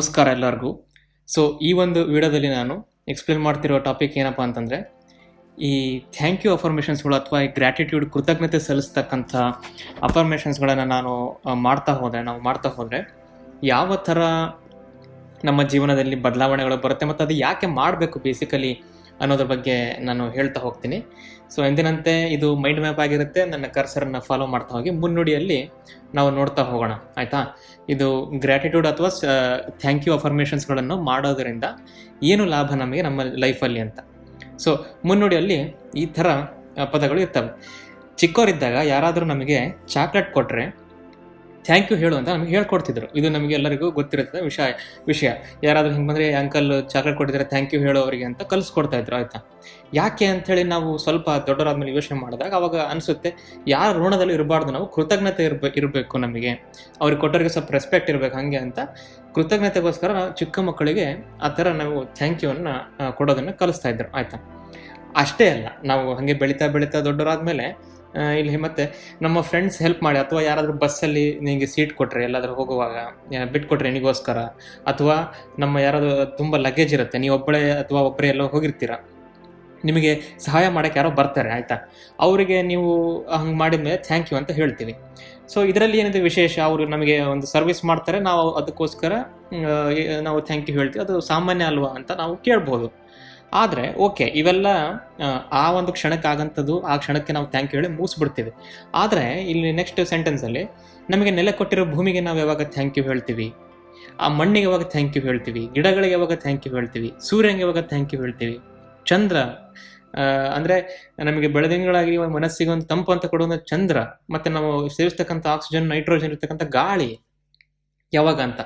ನಮಸ್ಕಾರ ಎಲ್ಲರಿಗೂ. ಸೊ ಈ ಒಂದು ವಿಡಿಯೋದಲ್ಲಿ ನಾನು ಎಕ್ಸ್ಪ್ಲೇನ್ ಮಾಡ್ತಿರೋ ಟಾಪಿಕ್ ಏನಪ್ಪ ಅಂತಂದರೆ, ಈ ಥ್ಯಾಂಕ್ ಯು ಅಫರ್ಮೇಷನ್ಸ್ಗಳು ಅಥವಾ ಈ ಗ್ರ್ಯಾಟಿಟ್ಯೂಡ್ ಕೃತಜ್ಞತೆ ಸಲ್ಲಿಸ್ತಕ್ಕಂಥ ಅಫರ್ಮೇಷನ್ಸ್ಗಳನ್ನು ನಾನು ಮಾಡ್ತಾ ಹೋದರೆ, ನಾವು ಮಾಡ್ತಾ ಹೋದರೆ, ಯಾವ ಥರ ನಮ್ಮ ಜೀವನದಲ್ಲಿ ಬದಲಾವಣೆಗಳು ಬರುತ್ತೆ ಮತ್ತು ಅದು ಯಾಕೆ ಮಾಡಬೇಕು ಬೇಸಿಕಲಿ ಅನ್ನೋದ್ರ ಬಗ್ಗೆ ನಾನು ಹೇಳ್ತಾ ಹೋಗ್ತೀನಿ. ಸೊ ಎಂದಿನಂತೆ ಇದು ಮೈಂಡ್ ಮ್ಯಾಪ್ ಆಗಿರುತ್ತೆ, ನನ್ನ ಕರ್ಸರನ್ನು ಫಾಲೋ ಮಾಡ್ತಾ ಹೋಗಿ ಮುನ್ನುಡಿಯಲ್ಲಿ ನಾವು ನೋಡ್ತಾ ಹೋಗೋಣ, ಆಯಿತಾ? ಇದು ಗ್ರ್ಯಾಟಿಟ್ಯೂಡ್ ಅಥವಾ ಥ್ಯಾಂಕ್ ಯು ಅಫರ್ಮೇಷನ್ಸ್ಗಳನ್ನು ಮಾಡೋದರಿಂದ ಏನು ಲಾಭ ನಮಗೆ ನಮ್ಮ ಲೈಫಲ್ಲಿ ಅಂತ. ಸೊ ಮುನ್ನುಡಿಯಲ್ಲಿ ಈ ಥರ ಪದಗಳು ಇರ್ತವೆ. ಚಿಕ್ಕವರಿದ್ದಾಗ ಯಾರಾದರೂ ನಮಗೆ ಚಾಕ್ಲೇಟ್ ಕೊಟ್ಟರೆ ಥ್ಯಾಂಕ್ ಯು ಹೇಳು ಅಂತ ನಮಗೆ ಹೇಳ್ಕೊಡ್ತಿದ್ರು. ಇದು ನಮಗೆ ಎಲ್ಲರಿಗೂ ಗೊತ್ತಿರುತ್ತೆ ವಿಷಯ ವಿಷಯ. ಯಾರಾದರೂ ಹಿಂಗೆ ಬಂದರೆ ಅಂಕಲ್ ಚಾಕ್ಲೇಟ್ ಕೊಟ್ಟಿದ್ರೆ ಥ್ಯಾಂಕ್ ಯು ಹೇಳೋ ಅವರಿಗೆ ಅಂತ ಕಲಿಸ್ಕೊಡ್ತಾ ಇದ್ರು ಆಯಿತಾ? ಯಾಕೆ ಅಂಥೇಳಿ ನಾವು ಸ್ವಲ್ಪ ದೊಡ್ಡವರಾದ್ಮೇಲೆ ಯೋಚನೆ ಮಾಡಿದಾಗ ಅವಾಗ ಅನಿಸುತ್ತೆ ಯಾರ ಋಣದಲ್ಲಿ ಇರಬಾರ್ದು ನಾವು ಕೃತಜ್ಞತೆ ಇರಬೇಕು ಇರಬೇಕು ನಮಗೆ. ಅವ್ರಿಗೆ ಕೊಟ್ಟವ್ರಿಗೆ ಸ್ವಲ್ಪ ರೆಸ್ಪೆಕ್ಟ್ ಇರಬೇಕು ಹಾಗೆ ಅಂತ. ಕೃತಜ್ಞತೆಗೋಸ್ಕರ ನಾವು ಚಿಕ್ಕ ಮಕ್ಕಳಿಗೆ ಆ ಥರ ನಾವು ಥ್ಯಾಂಕ್ ಯು ಅನ್ನ ಆ, ಕೊಡೋದನ್ನು ಕಲಿಸ್ತಾ ಇದ್ರು ಆಯಿತಾ? ಅಷ್ಟೇ ಅಲ್ಲ ನಾವು ಹಾಗೆ ಬೆಳೀತಾ ಬೆಳೀತಾ ದೊಡ್ಡವರಾದ್ಮೇಲೆ ಆ, ಇಲ್ಲಿ ಮತ್ತೆ ನಮ್ಮ ಫ್ರೆಂಡ್ಸ್ ಹೆಲ್ಪ್ ಮಾಡಿ, ಅಥವಾ ಯಾರಾದರೂ ಬಸ್ಸಲ್ಲಿ ನಿಮಗೆ ಸೀಟ್ ಕೊಟ್ಟರೆ ಎಲ್ಲಾದರೂ ಹೋಗುವಾಗ ಬಿಟ್ಕೊಟ್ರೆ ನಿಗೋಸ್ಕರ ಅಥವಾ ನಮ್ಮ ಯಾರಾದರೂ ತುಂಬ ಲಗೇಜ್ ಇರುತ್ತೆ, ನೀವು ಒಬ್ಬಳೇ ಅಥವಾ ಒಬ್ಬರೇ ಎಲ್ಲೋ ಹೋಗಿರ್ತೀರ, ನಿಮಗೆ ಸಹಾಯ ಮಾಡೋಕ್ಕೆ ಯಾರೋ ಬರ್ತಾರೆ, ಆಯಿತಾ? ಅವರಿಗೆ ನೀವು ಹಂಗೆ ಮಾಡಿದ್ಮೇಲೆ ಥ್ಯಾಂಕ್ ಯು ಅಂತ ಹೇಳ್ತೀವಿ. ಸೊ ಇದರಲ್ಲಿ ಏನಿದೆ ವಿಶೇಷ? ಅವರು ನಮಗೆ ಒಂದು ಸರ್ವಿಸ್ ಮಾಡ್ತಾರೆ, ನಾವು ಅದಕ್ಕೋಸ್ಕರ ನಾವು ಥ್ಯಾಂಕ್ ಯು ಹೇಳ್ತೀವಿ. ಅದು ಸಾಮಾನ್ಯ ಅಲ್ವಾ ಅಂತ ನಾವು ಕೇಳ್ಬೋದು. ಆದರೆ ಓಕೆ ಇವೆಲ್ಲ ಆ, ಒಂದು ಕ್ಷಣಕ್ಕೆ ಆಗಂತದ್ದು ಆ ಕ್ಷಣಕ್ಕೆ ನಾವು ಥ್ಯಾಂಕ್ ಯು ಹೇಳಿ ಮುಗಿಸ್ಬಿಡ್ತೀವಿ. ಆದರೆ ಇಲ್ಲಿ ನೆಕ್ಸ್ಟ್ ಸೆಂಟೆನ್ಸಲ್ಲಿ ನಮಗೆ ನೆಲೆ ಕೊಟ್ಟಿರೋ ಭೂಮಿಗೆ ನಾವು ಯಾವಾಗ ಥ್ಯಾಂಕ್ ಯು ಹೇಳ್ತೀವಿ? ಆ ಮಣ್ಣಿಗೆ ಯಾವಾಗ ಥ್ಯಾಂಕ್ ಯು ಹೇಳ್ತೀವಿ? ಗಿಡಗಳಿಗೆ ಯಾವಾಗ ಥ್ಯಾಂಕ್ ಯು ಹೇಳ್ತೀವಿ? ಸೂರ್ಯನಿಗೆ ಯಾವಾಗ ಥ್ಯಾಂಕ್ ಯು ಹೇಳ್ತೀವಿ? ಚಂದ್ರ ಅಂದರೆ ನಮಗೆ ಬೆಳದಿಂಗಳಾಗಿ ಮನಸ್ಸಿಗೆ ಒಂದು ತಂಪು ಅಂತ ಕೊಡುವಂಥ ಚಂದ್ರ ಮತ್ತೆ ನಾವು ಸೇವಿಸ್ತಕ್ಕಂಥ ಆಕ್ಸಿಜನ್ ನೈಟ್ರೋಜನ್ ಇರ್ತಕ್ಕಂಥ ಗಾಳಿ ಯಾವಾಗ ಅಂತ?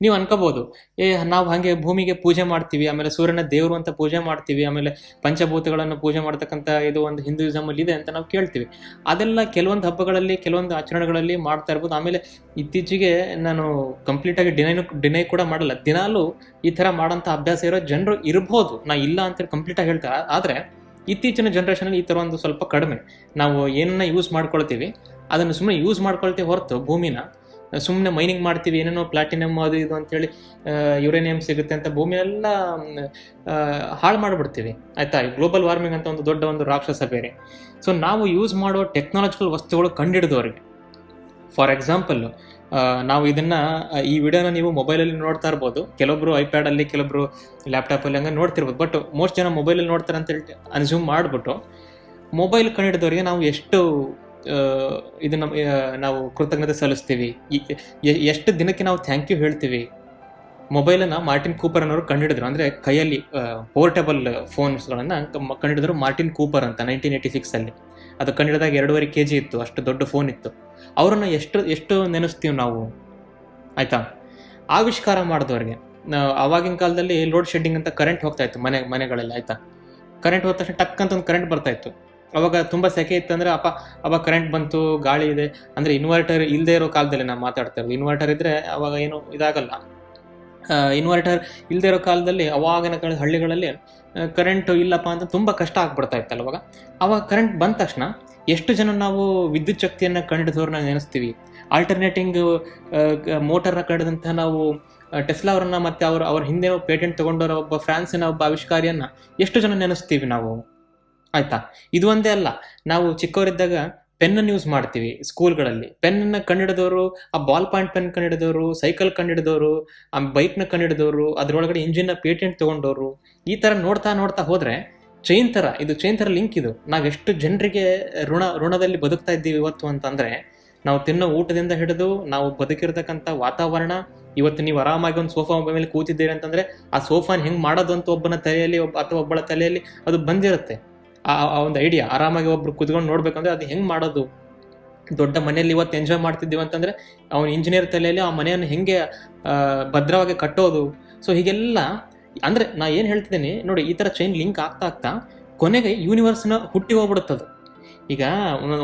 ನೀವು ಅನ್ಕೋಬಹುದು ಏ, ನಾವು ಹಾಗೆ ಭೂಮಿಗೆ ಪೂಜೆ ಮಾಡ್ತೀವಿ, ಆಮೇಲೆ ಸೂರ್ಯನ ದೇವರು ಅಂತ ಪೂಜೆ ಮಾಡ್ತೀವಿ, ಆಮೇಲೆ ಪಂಚಭೂತಗಳನ್ನು ಪೂಜೆ ಮಾಡ್ತಕ್ಕಂಥ ಇದು ಒಂದು ಹಿಂದೂಯಿಸಮ್ ಅಲ್ಲಿ ಇದೆ ಅಂತ ನಾವು ಕೇಳ್ತೀವಿ. ಅದೆಲ್ಲ ಕೆಲವೊಂದು ಹಬ್ಬಗಳಲ್ಲಿ, ಕೆಲವೊಂದು ಆಚರಣೆಗಳಲ್ಲಿ ಮಾಡ್ತಾ ಇರ್ಬೋದು. ಆಮೇಲೆ ಇತ್ತೀಚೆಗೆ ನಾನು ಕಂಪ್ಲೀಟ್ ಆಗಿ ಡಿನೈ ಡಿನೈ ಕೂಡ ಮಾಡಲ್ಲ. ದಿನಾಲೂ ಈ ತರ ಮಾಡೋಂಥ ಅಭ್ಯಾಸ ಇರೋ ಜನರು ಇರ್ಬೋದು. ನಾ ಇಲ್ಲ ಅಂತೇಳಿ ಕಂಪ್ಲೀಟ್ ಆಗಿ ಹೇಳ್ತಾರೆ ಆದ್ರೆ ಇತ್ತೀಚಿನ ಜನ್ರೇಷನಲ್ಲಿ ಈ ಥರ ಒಂದು ಸ್ವಲ್ಪ ಕಡಿಮೆ. ನಾವು ಏನನ್ನ ಯೂಸ್ ಮಾಡ್ಕೊಳ್ತೀವಿ, ಅದನ್ನು ಸುಮ್ಮನೆ ಯೂಸ್ ಮಾಡ್ಕೊಳ್ತೀವಿ ಹೊರತು ಭೂಮಿನ. ಸುಮ್ಮನೆ ಮೈನಿಂಗ್ ಮಾಡ್ತೀವಿ, ಏನೇನೋ ಪ್ಲಾಟಿನಮ್ ಅದು ಇದು ಅಂತೇಳಿ ಯುರೇನಿಯಂ ಸಿಗುತ್ತೆ ಅಂತ ಭೂಮಿಯೆಲ್ಲ ಹಾಳು ಮಾಡಿಬಿಡ್ತೀವಿ. ಆಯ್ತಾ? ಗ್ಲೋಬಲ್ ವಾರ್ಮಿಂಗ್ ಅಂತ ಒಂದು ದೊಡ್ಡ ಒಂದು ರಾಕ್ಷಸ ಬೇರೆ. ಸೊ ನಾವು ಯೂಸ್ ಮಾಡೋ ಟೆಕ್ನಾಲಜಿಕಲ್ ವಸ್ತುಗಳು ಕಂಡಿಡಿದವ್ರಿಗೆ. ಫಾರ್ ಎಕ್ಸಾಂಪಲ್ ನಾವು ಇದನ್ನ, ಈ ವಿಡಿಯೋನ ನೀವು ಮೊಬೈಲಲ್ಲಿ ನೋಡ್ತಾ ಇರ್ಬೋದು. ಕೆಲವೊಬ್ರು ಐಪ್ಯಾಡಲ್ಲಿ ಕೆಲವೊಬ್ರು ಲ್ಯಾಪ್ಟಾಪಲ್ಲಿ ಹಂಗೆ ನೋಡ್ತಿರ್ಬೋದು. ಬಟ್ ಮೋಸ್ಟ್ ಜನ ಮೊಬೈಲಲ್ಲಿ ನೋಡ್ತಾರೆ ಅಂತ ಹೇಳಿ ಅನ್ಸ್ಯೂಮ್ ಮಾಡಿಬಿಟ್ಟು ಮೊಬೈಲ್ ಕಂಡಿಡಿದವರಿಗೆ ನಾವು ಎಷ್ಟು ಇದನ್ನ ನಾವು ಕೃತಜ್ಞತೆ ಸಲ್ಲಿಸ್ತೀವಿ. ಎಷ್ಟು ದಿನಕ್ಕೆ ನಾವು ಥ್ಯಾಂಕ್ ಯು ಹೇಳ್ತೀವಿ? ಮೊಬೈಲನ್ನು ಮಾರ್ಟಿನ್ ಕೂಪರ್ ಅನ್ನೋರು ಕಂಡುಹಿಡಿದ್ರು ಅಂದರೆ ಕೈಯಲ್ಲಿ ಪೋರ್ಟಬಲ್ ಫೋನ್ಸ್ಗಳನ್ನು ಕಂಡುಹಿಡಿದ್ರು ಮಾರ್ಟಿನ್ ಕೂಪರ್ ಅಂತ ನೈನ್ಟೀನ್ ಏಯ್ಟಿ ಸಿಕ್ಸಲ್ಲಿ ಅದು ಕಂಡಿಡಿದಾಗ ಎರಡೂವರೆ ಕೆ ಜಿ ಇತ್ತು. ಅಷ್ಟು ದೊಡ್ಡ ಫೋನ್ ಇತ್ತು. ಅವರನ್ನು ಎಷ್ಟು ಎಷ್ಟು ನೆನೆಸ್ತೀವಿ ನಾವು? ಆಯಿತಾ? ಆವಿಷ್ಕಾರ ಮಾಡಿದವ್ರಿಗೆ. ಆವಾಗಿನ ಕಾಲದಲ್ಲಿ ಲೋಡ್ ಶೆಡ್ಡಿಂಗ್ ಅಂತ ಕರೆಂಟ್ ಹೋಗ್ತಾ ಇತ್ತು ಮನೆ, ಮನೆಗಳಲ್ಲಿ, ಆಯಿತಾ? ಕರೆಂಟ್ ಹೋದ ತಕ್ಷಣ ಟಕ್ ಅಂತ ಒಂದು ಕರೆಂಟ್ ಬರ್ತಾ ಇತ್ತು. ಅವಾಗ ತುಂಬ ಸೆಕೆ ಇತ್ತು ಅಂದರೆ, ಅಪ್ಪ ಅವಾಗ ಕರೆಂಟ್ ಬಂತು, ಗಾಳಿ ಇದೆ. ಅಂದರೆ ಇನ್ವರ್ಟರ್ ಇಲ್ಲದೆ ಇರೋ ಕಾಲದಲ್ಲಿ ನಾವು ಮಾತಾಡ್ತಾ ಇರೋದು. ಇನ್ವರ್ಟರ್ ಇದ್ದರೆ ಅವಾಗ ಏನು ಇದಾಗಲ್ಲ. ಇನ್ವರ್ಟರ್ ಇಲ್ಲದೆ ಇರೋ ಕಾಲದಲ್ಲಿ ಅವಾಗಿನ ಕಾಲ ಹಳ್ಳಿಗಳಲ್ಲಿ ಕರೆಂಟ್ ಇಲ್ಲಪ್ಪ ಅಂತ ತುಂಬ ಕಷ್ಟ ಆಗ್ಬಿಡ್ತಾ ಇತ್ತಲ್ಲ ಅವಾಗ. ಅವಾಗ ಕರೆಂಟ್ ಬಂದ ತಕ್ಷಣ ಎಷ್ಟು ಜನ ನಾವು ವಿದ್ಯುತ್ ಶಕ್ತಿಯನ್ನು ಕಂಡಿಡಿದವ್ರನ್ನ ನೆನೆಸ್ತೀವಿ? ಆಲ್ಟರ್ನೇಟಿಂಗ್ ಮೋಟರ್ನ ಕಂಡಿದಂತಹ ನಾವು ಟೆಸ್ಲಾ ಅವರನ್ನ ಮತ್ತೆ ಅವ್ರ ಅವ್ರ ಹಿಂದೆ ಪೇಟೆಂಟ್ ತಗೊಂಡವರ ಒಬ್ಬ ಫ್ರಾನ್ಸಿನ ಒಬ್ಬ ಆವಿಷ್ಕಾರಿಯನ್ನ ಎಷ್ಟು ಜನ ನೆನೆಸ್ತೀವಿ ನಾವು? ಆಯ್ತಾ? ಇದು ಒಂದೇ ಅಲ್ಲ. ನಾವು ಚಿಕ್ಕವರಿದ್ದಾಗ ಪೆನ್ನನ್ನು ಯೂಸ್ ಮಾಡ್ತೀವಿ ಸ್ಕೂಲ್ಗಳಲ್ಲಿ ಪೆನ್ನನ್ನು ಕಂಡಿಡಿದವರು ಆ ಬಾಲ್ ಪಾಯಿಂಟ್ ಪೆನ್ ಕಂಡಿಡಿದವರು ಸೈಕಲ್ ಕಂಡಿಡಿದವರು ಆ ಬೈಕ್ನ ಕಂಡಿಡಿದವರು ಅದರೊಳಗಡೆ ಇಂಜಿನ್ನ ಪೇಟೆಂಟ್ ತಗೊಂಡವರು, ಈ ಥರ ನೋಡ್ತಾ ನೋಡ್ತಾ ಹೋದರೆ ಚೈನ್ ಥರ ಇದು ಚೈನ್ ಥರ ಲಿಂಕ್ ಇದು. ನಾವೆಷ್ಟು ಜನರಿಗೆ ಋಣ, ಋಣದಲ್ಲಿ ಬದುಕ್ತಾ ಇದ್ದೀವಿ ಇವತ್ತು ಅಂತಂದರೆ, ನಾವು ತಿನ್ನೋ ಊಟದಿಂದ ಹಿಡಿದು ನಾವು ಬದುಕಿರ್ತಕ್ಕಂಥ ವಾತಾವರಣ, ಇವತ್ತು ನೀವು ಆರಾಮಾಗಿ ಒಂದು ಸೋಫಾ ಮೇಲೆ ಕೂತಿದ್ದೀರಿ ಅಂತಂದ್ರೆ, ಆ ಸೋಫಾನ ಹೆಂಗೆ ಮಾಡೋದು ಅಂತ ಒಬ್ಬನ ತಲೆಯಲ್ಲಿ ಅಥವಾ ಒಬ್ಬಳ ತಲೆಯಲ್ಲಿ ಅದು ಬಂದಿರುತ್ತೆ. ಆ ಒಂದು ಐಡಿಯಾ ಆರಾಮಾಗಿ ಒಬ್ರು ಕುತ್ಕೊಂಡು ನೋಡ್ಬೇಕಂದ್ರೆ ಅದು ಹೆಂಗ್ ಮಾಡೋದು? ದೊಡ್ಡ ಮನೆಯಲ್ಲಿ ಇವತ್ತು ಎಂಜಾಯ್ ಮಾಡ್ತಿದ್ದೀವಿ ಅಂತಂದ್ರೆ ಅವನ ಇಂಜಿನಿಯರ್ ತಲೆಯಲ್ಲಿ ಆ ಮನೆಯನ್ನು ಹೆಂಗೆ ಭದ್ರವಾಗಿ ಕಟ್ಟೋದು? ಸೊ ಹೀಗೆಲ್ಲ, ಅಂದ್ರೆ ನಾ ಏನು ಹೇಳ್ತಿದ್ದೀನಿ, ನೋಡಿ ಈ ಥರ ಚೈನ್ ಲಿಂಕ್ ಆಗ್ತಾ ಆಗ್ತಾ ಕೊನೆಗೆ ಯೂನಿವರ್ಸ್ನ ಹುಟ್ಟಿ ಹೋಗ್ಬಿಡುತ್ತದು. ಈಗ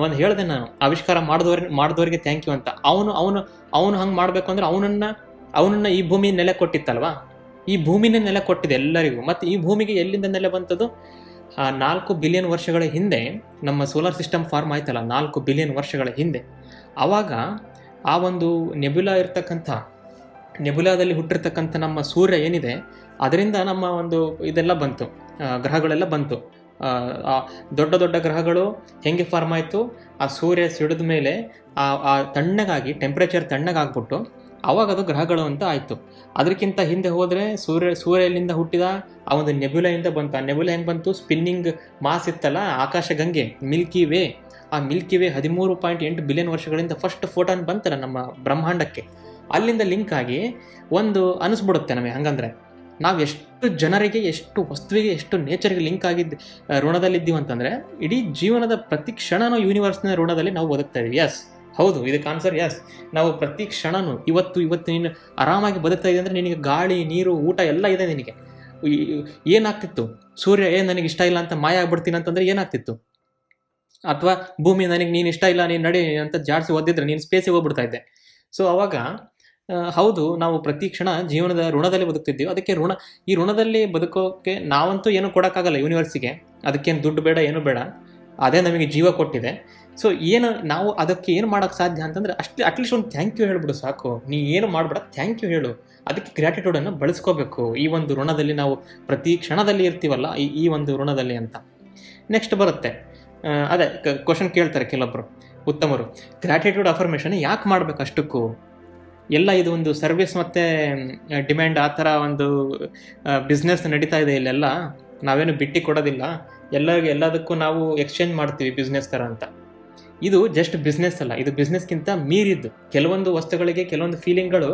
ಒಂದು ಹೇಳಿದೆ ನಾನು, ಆವಿಷ್ಕಾರ ಮಾಡಿದವ್ರ, ಮಾಡಿದವರಿಗೆ ಥ್ಯಾಂಕ್ ಯು ಅಂತ. ಅವನು ಅವನು ಅವನು ಹಂಗೆ ಮಾಡಬೇಕು ಅಂದ್ರೆ ಅವನನ್ನ ಅವನನ್ನ ಈ ಭೂಮಿ ನೆಲೆ ಕೊಟ್ಟಿತ್ತಲ್ವಾ? ಈ ಭೂಮಿನೇ ನೆಲೆ ಕೊಟ್ಟಿದೆ ಎಲ್ಲರಿಗೂ. ಮತ್ತು ಈ ಭೂಮಿಗೆ ಎಲ್ಲಿಂದ ನೆಲೆ ಬಂತದ್ದು ಆ ನಾಲ್ಕು ಬಿಲಿಯನ್ ವರ್ಷಗಳ ಹಿಂದೆ ನಮ್ಮ ಸೋಲಾರ್ ಸಿಸ್ಟಮ್ ಫಾರ್ಮ್ ಆಯ್ತಲ್ಲ, ನಾಲ್ಕು ಬಿಲಿಯನ್ ವರ್ಷಗಳ ಹಿಂದೆ ಆವಾಗ ಆ ಒಂದು ನೆಬ್ಯುಲಾ ಇರ್ತಕ್ಕಂಥ ನೆಬುಲಾದಲ್ಲಿ ಹುಟ್ಟಿರ್ತಕ್ಕಂಥ ನಮ್ಮ ಸೂರ್ಯ ಏನಿದೆ, ಅದರಿಂದ ನಮ್ಮ ಒಂದು ಇದೆಲ್ಲ ಬಂತು ಗ್ರಹಗಳೆಲ್ಲ ಬಂತು. ದೊಡ್ಡ ದೊಡ್ಡ ಗ್ರಹಗಳು ಹೆಂಗೆ ಫಾರ್ಮ್ ಆಯಿತು, ಆ ಸೂರ್ಯ ಸಿಡಿದ ಮೇಲೆ ಆ ತಣ್ಣಗಾಗಿ ಟೆಂಪ್ರೇಚರ್ ತಣ್ಣಗಾಗ್ಬಿಟ್ಟು ಅವಾಗ ಅದು ಗ್ರಹಗಳು ಅಂತ ಆಯಿತು. ಅದಕ್ಕಿಂತ ಹಿಂದೆ ಹೋದರೆ ಸೂರ್ಯ ಸೂರ್ಯನಿಂದ ಹುಟ್ಟಿದ ಆ ಒಂದು ನೆಬ್ಯುಲೆಯಿಂದ ಬಂತು. ಆ ನೆಬ್ಯುಲ ಹೆಂಗೆ ಬಂತು? ಸ್ಪಿನ್ನಿಂಗ್ ಮಾಸ್ ಇತ್ತಲ್ಲ, ಆಕಾಶ ಗಂಗೆ, ಮಿಲ್ಕಿ ವೇ. ಆ ಮಿಲ್ಕಿ ವೇ ಹದಿಮೂರು ಪಾಯಿಂಟ್ ಎಂಟು ಬಿಲಿಯನ್ ವರ್ಷಗಳಿಂದ ಫಸ್ಟ್ ಫೋಟಾನ್ ಬಂತಲ್ಲ ನಮ್ಮ ಬ್ರಹ್ಮಾಂಡಕ್ಕೆ. ಅಲ್ಲಿಂದ ಲಿಂಕ್ ಆಗಿ ಒಂದು ಅನಿಸ್ಬಿಡುತ್ತೆ ನಮಗೆ. ಹಂಗಂದ್ರೆ ನಾವು ಎಷ್ಟು ಜನರಿಗೆ, ಎಷ್ಟು ವಸ್ತುವಿಗೆ, ಎಷ್ಟು ನೇಚರ್ಗೆ ಲಿಂಕ್ ಆಗಿದ್ದು ಋಣದಲ್ಲಿದ್ದೀವಿ ಅಂತಂದರೆ ಇಡೀ ಜೀವನದ ಪ್ರತಿ ಕ್ಷಣನೂ ಯೂನಿವರ್ಸ್ನ ಋಣದಲ್ಲಿ ನಾವು ಬದುಕ್ತಾ ಇದ್ದೀವಿ ಎಸ್ ಹೌದು ಇದಕ್ಕೆ ಆನ್ಸರ್ ಎಸ್ ನಾವು ಪ್ರತಿ ಕ್ಷಣನೂ ಇವತ್ತು ಇವತ್ತು ನೀನು ಆರಾಮಾಗಿ ಬದುಕ್ತಾ ಇದೆ ಅಂದರೆ ನಿನಗೆ ಗಾಳಿ, ನೀರು, ಊಟ ಎಲ್ಲ ಇದೆ ನಿನಗೆ. ಏನಾಗ್ತಿತ್ತು? ಸೂರ್ಯ ಏನು ನನಗೆ ಇಷ್ಟ ಇಲ್ಲ ಅಂತ ಮಾಯ ಆಗ್ಬಿಡ್ತೀನಿ ಅಂತಂದರೆ ಏನಾಗ್ತಿತ್ತು? ಅಥವಾ ಭೂಮಿ ನನಗೆ ನೀನು ಇಷ್ಟ ಇಲ್ಲ, ನೀನು ನಡಿ ಅಂತ ಜಾಡ್ಸಿ ಓದಿದ್ರೆ ನೀನು ಸ್ಪೇಸಿಗೆ ಹೋಗ್ಬಿಡ್ತಾ ಇದ್ದೆ. ಸೊ ಅವಾಗ ಹೌದು, ನಾವು ಪ್ರತಿ ಕ್ಷಣ ಜೀವನದ ಋಣದಲ್ಲಿ ಬದುಕ್ತಿದ್ದೀವಿ. ಅದಕ್ಕೆ ಋಣ, ಈ ಋಣದಲ್ಲಿ ಬದುಕೋಕೆ ನಾವಂತೂ ಏನು ಕೊಡೋಕ್ಕಾಗಲ್ಲ ಯೂನಿವರ್ಸಿಗೆ ಅದಕ್ಕೇನು ದುಡ್ಡು ಬೇಡ, ಏನು ಬೇಡ. ಅದೇ ನಮಗೆ ಜೀವ ಕೊಟ್ಟಿದೆ. ಸೊ ಏನು ನಾವು ಅದಕ್ಕೆ ಏನು ಮಾಡೋಕ್ಕೆ ಸಾಧ್ಯ ಅಂತಂದ್ರೆ ಅಷ್ಟು ಅಟ್ಲೀಸ್ಟ್ ಒಂದು ಥ್ಯಾಂಕ್ ಯು ಹೇಳ್ಬಿಡು ಸಾಕು. ನೀ ಏನು ಮಾಡ್ಬೇಡ ಥ್ಯಾಂಕ್ ಯು ಹೇಳು. ಅದಕ್ಕೆ ಗ್ರ್ಯಾಟಿಟ್ಯೂಡನ್ನು ಬಳಸ್ಕೋಬೇಕು. ಈ ಒಂದು ಋಣದಲ್ಲಿ ನಾವು ಪ್ರತಿ ಕ್ಷಣದಲ್ಲಿ ಇರ್ತೀವಲ್ಲ, ಈ ಈ ಒಂದು ಋಣದಲ್ಲಿ ಅಂತ. ನೆಕ್ಸ್ಟ್ ಬರುತ್ತೆ. ಅದೇ ಕ್ವಶನ್ ಕೇಳ್ತಾರೆ ಕೆಲವೊಬ್ಬರು ಉತ್ತಮರು. ಗ್ರ್ಯಾಟಿಟ್ಯೂಡ್ ಅಫರ್ಮೇಷನ್ ಯಾಕೆ ಮಾಡ್ಬೇಕು ಅಷ್ಟಕ್ಕೂ? ಎಲ್ಲ ಇದು ಒಂದು ಸರ್ವಿಸ್ ಮತ್ತು ಡಿಮ್ಯಾಂಡ್ ಆ ಥರ ಒಂದು ಬಿಸ್ನೆಸ್ ನಡೀತಾ ಇದೆ ಇಲ್ಲೆಲ್ಲ. ನಾವೇನು ಬಿಟ್ಟು ಕೊಡೋದಿಲ್ಲ. ಎಲ್ಲರಿಗೆ ಎಲ್ಲದಕ್ಕೂ ನಾವು ಎಕ್ಸ್ಚೇಂಜ್ ಮಾಡ್ತೀವಿ ಬಿಸ್ನೆಸ್ ಥರ ಅಂತ. ಇದು ಜಸ್ಟ್ ಬಿಸ್ನೆಸ್ ಅಲ್ಲ. ಇದು ಬಿಸ್ನೆಸ್ಗಿಂತ ಮೀರಿದ್ದು. ಕೆಲವೊಂದು ವಸ್ತುಗಳಿಗೆ ಕೆಲವೊಂದು ಫೀಲಿಂಗ್ಗಳು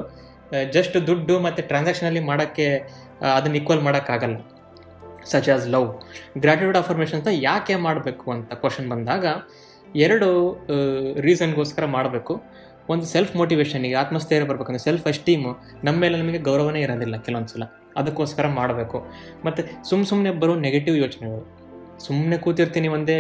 ಜಸ್ಟ್ ದುಡ್ಡು ಮತ್ತು ಟ್ರಾನ್ಸಾಕ್ಷನಲ್ಲಿ ಮಾಡೋಕ್ಕೆ ಅದನ್ನ ಈಕ್ವಲ್ ಮಾಡೋಕ್ಕಾಗಲ್ಲ. Such as love gratitude affirmation ಅಂತ ಯಾಕೆ ಮಾಡಬೇಕು ಅಂತ ಕ್ವಶನ್ ಬಂದಾಗ, ಎರಡು ರೀಸನ್ಗೋಸ್ಕರ ಮಾಡಬೇಕು. ಒಂದು ಸೆಲ್ಫ್ ಮೋಟಿವೇಶನಿಗೆ ಆತ್ಮಸ್ಥೈರ್ಯ ಬರಬೇಕಂದ್ರೆ ಸೆಲ್ಫ್ ಎಸ್ಟೀಮು ನಮ್ಮ ಮೇಲೆ ನಮಗೆ ಗೌರವನೇ ಇರೋದಿಲ್ಲ ಕೆಲವೊಂದು ಸಲ ಅದಕ್ಕೋಸ್ಕರ ಮಾಡಬೇಕು. ಮತ್ತು ಸುಮ್ಮ ಸುಮ್ಮನೆ ಬರೋ ನೆಗೆಟಿವ್ ಯೋಚನೆಗಳು. ಸುಮ್ಮನೆ ಕೂತಿರ್ತೀನಿ ಒಂದೇ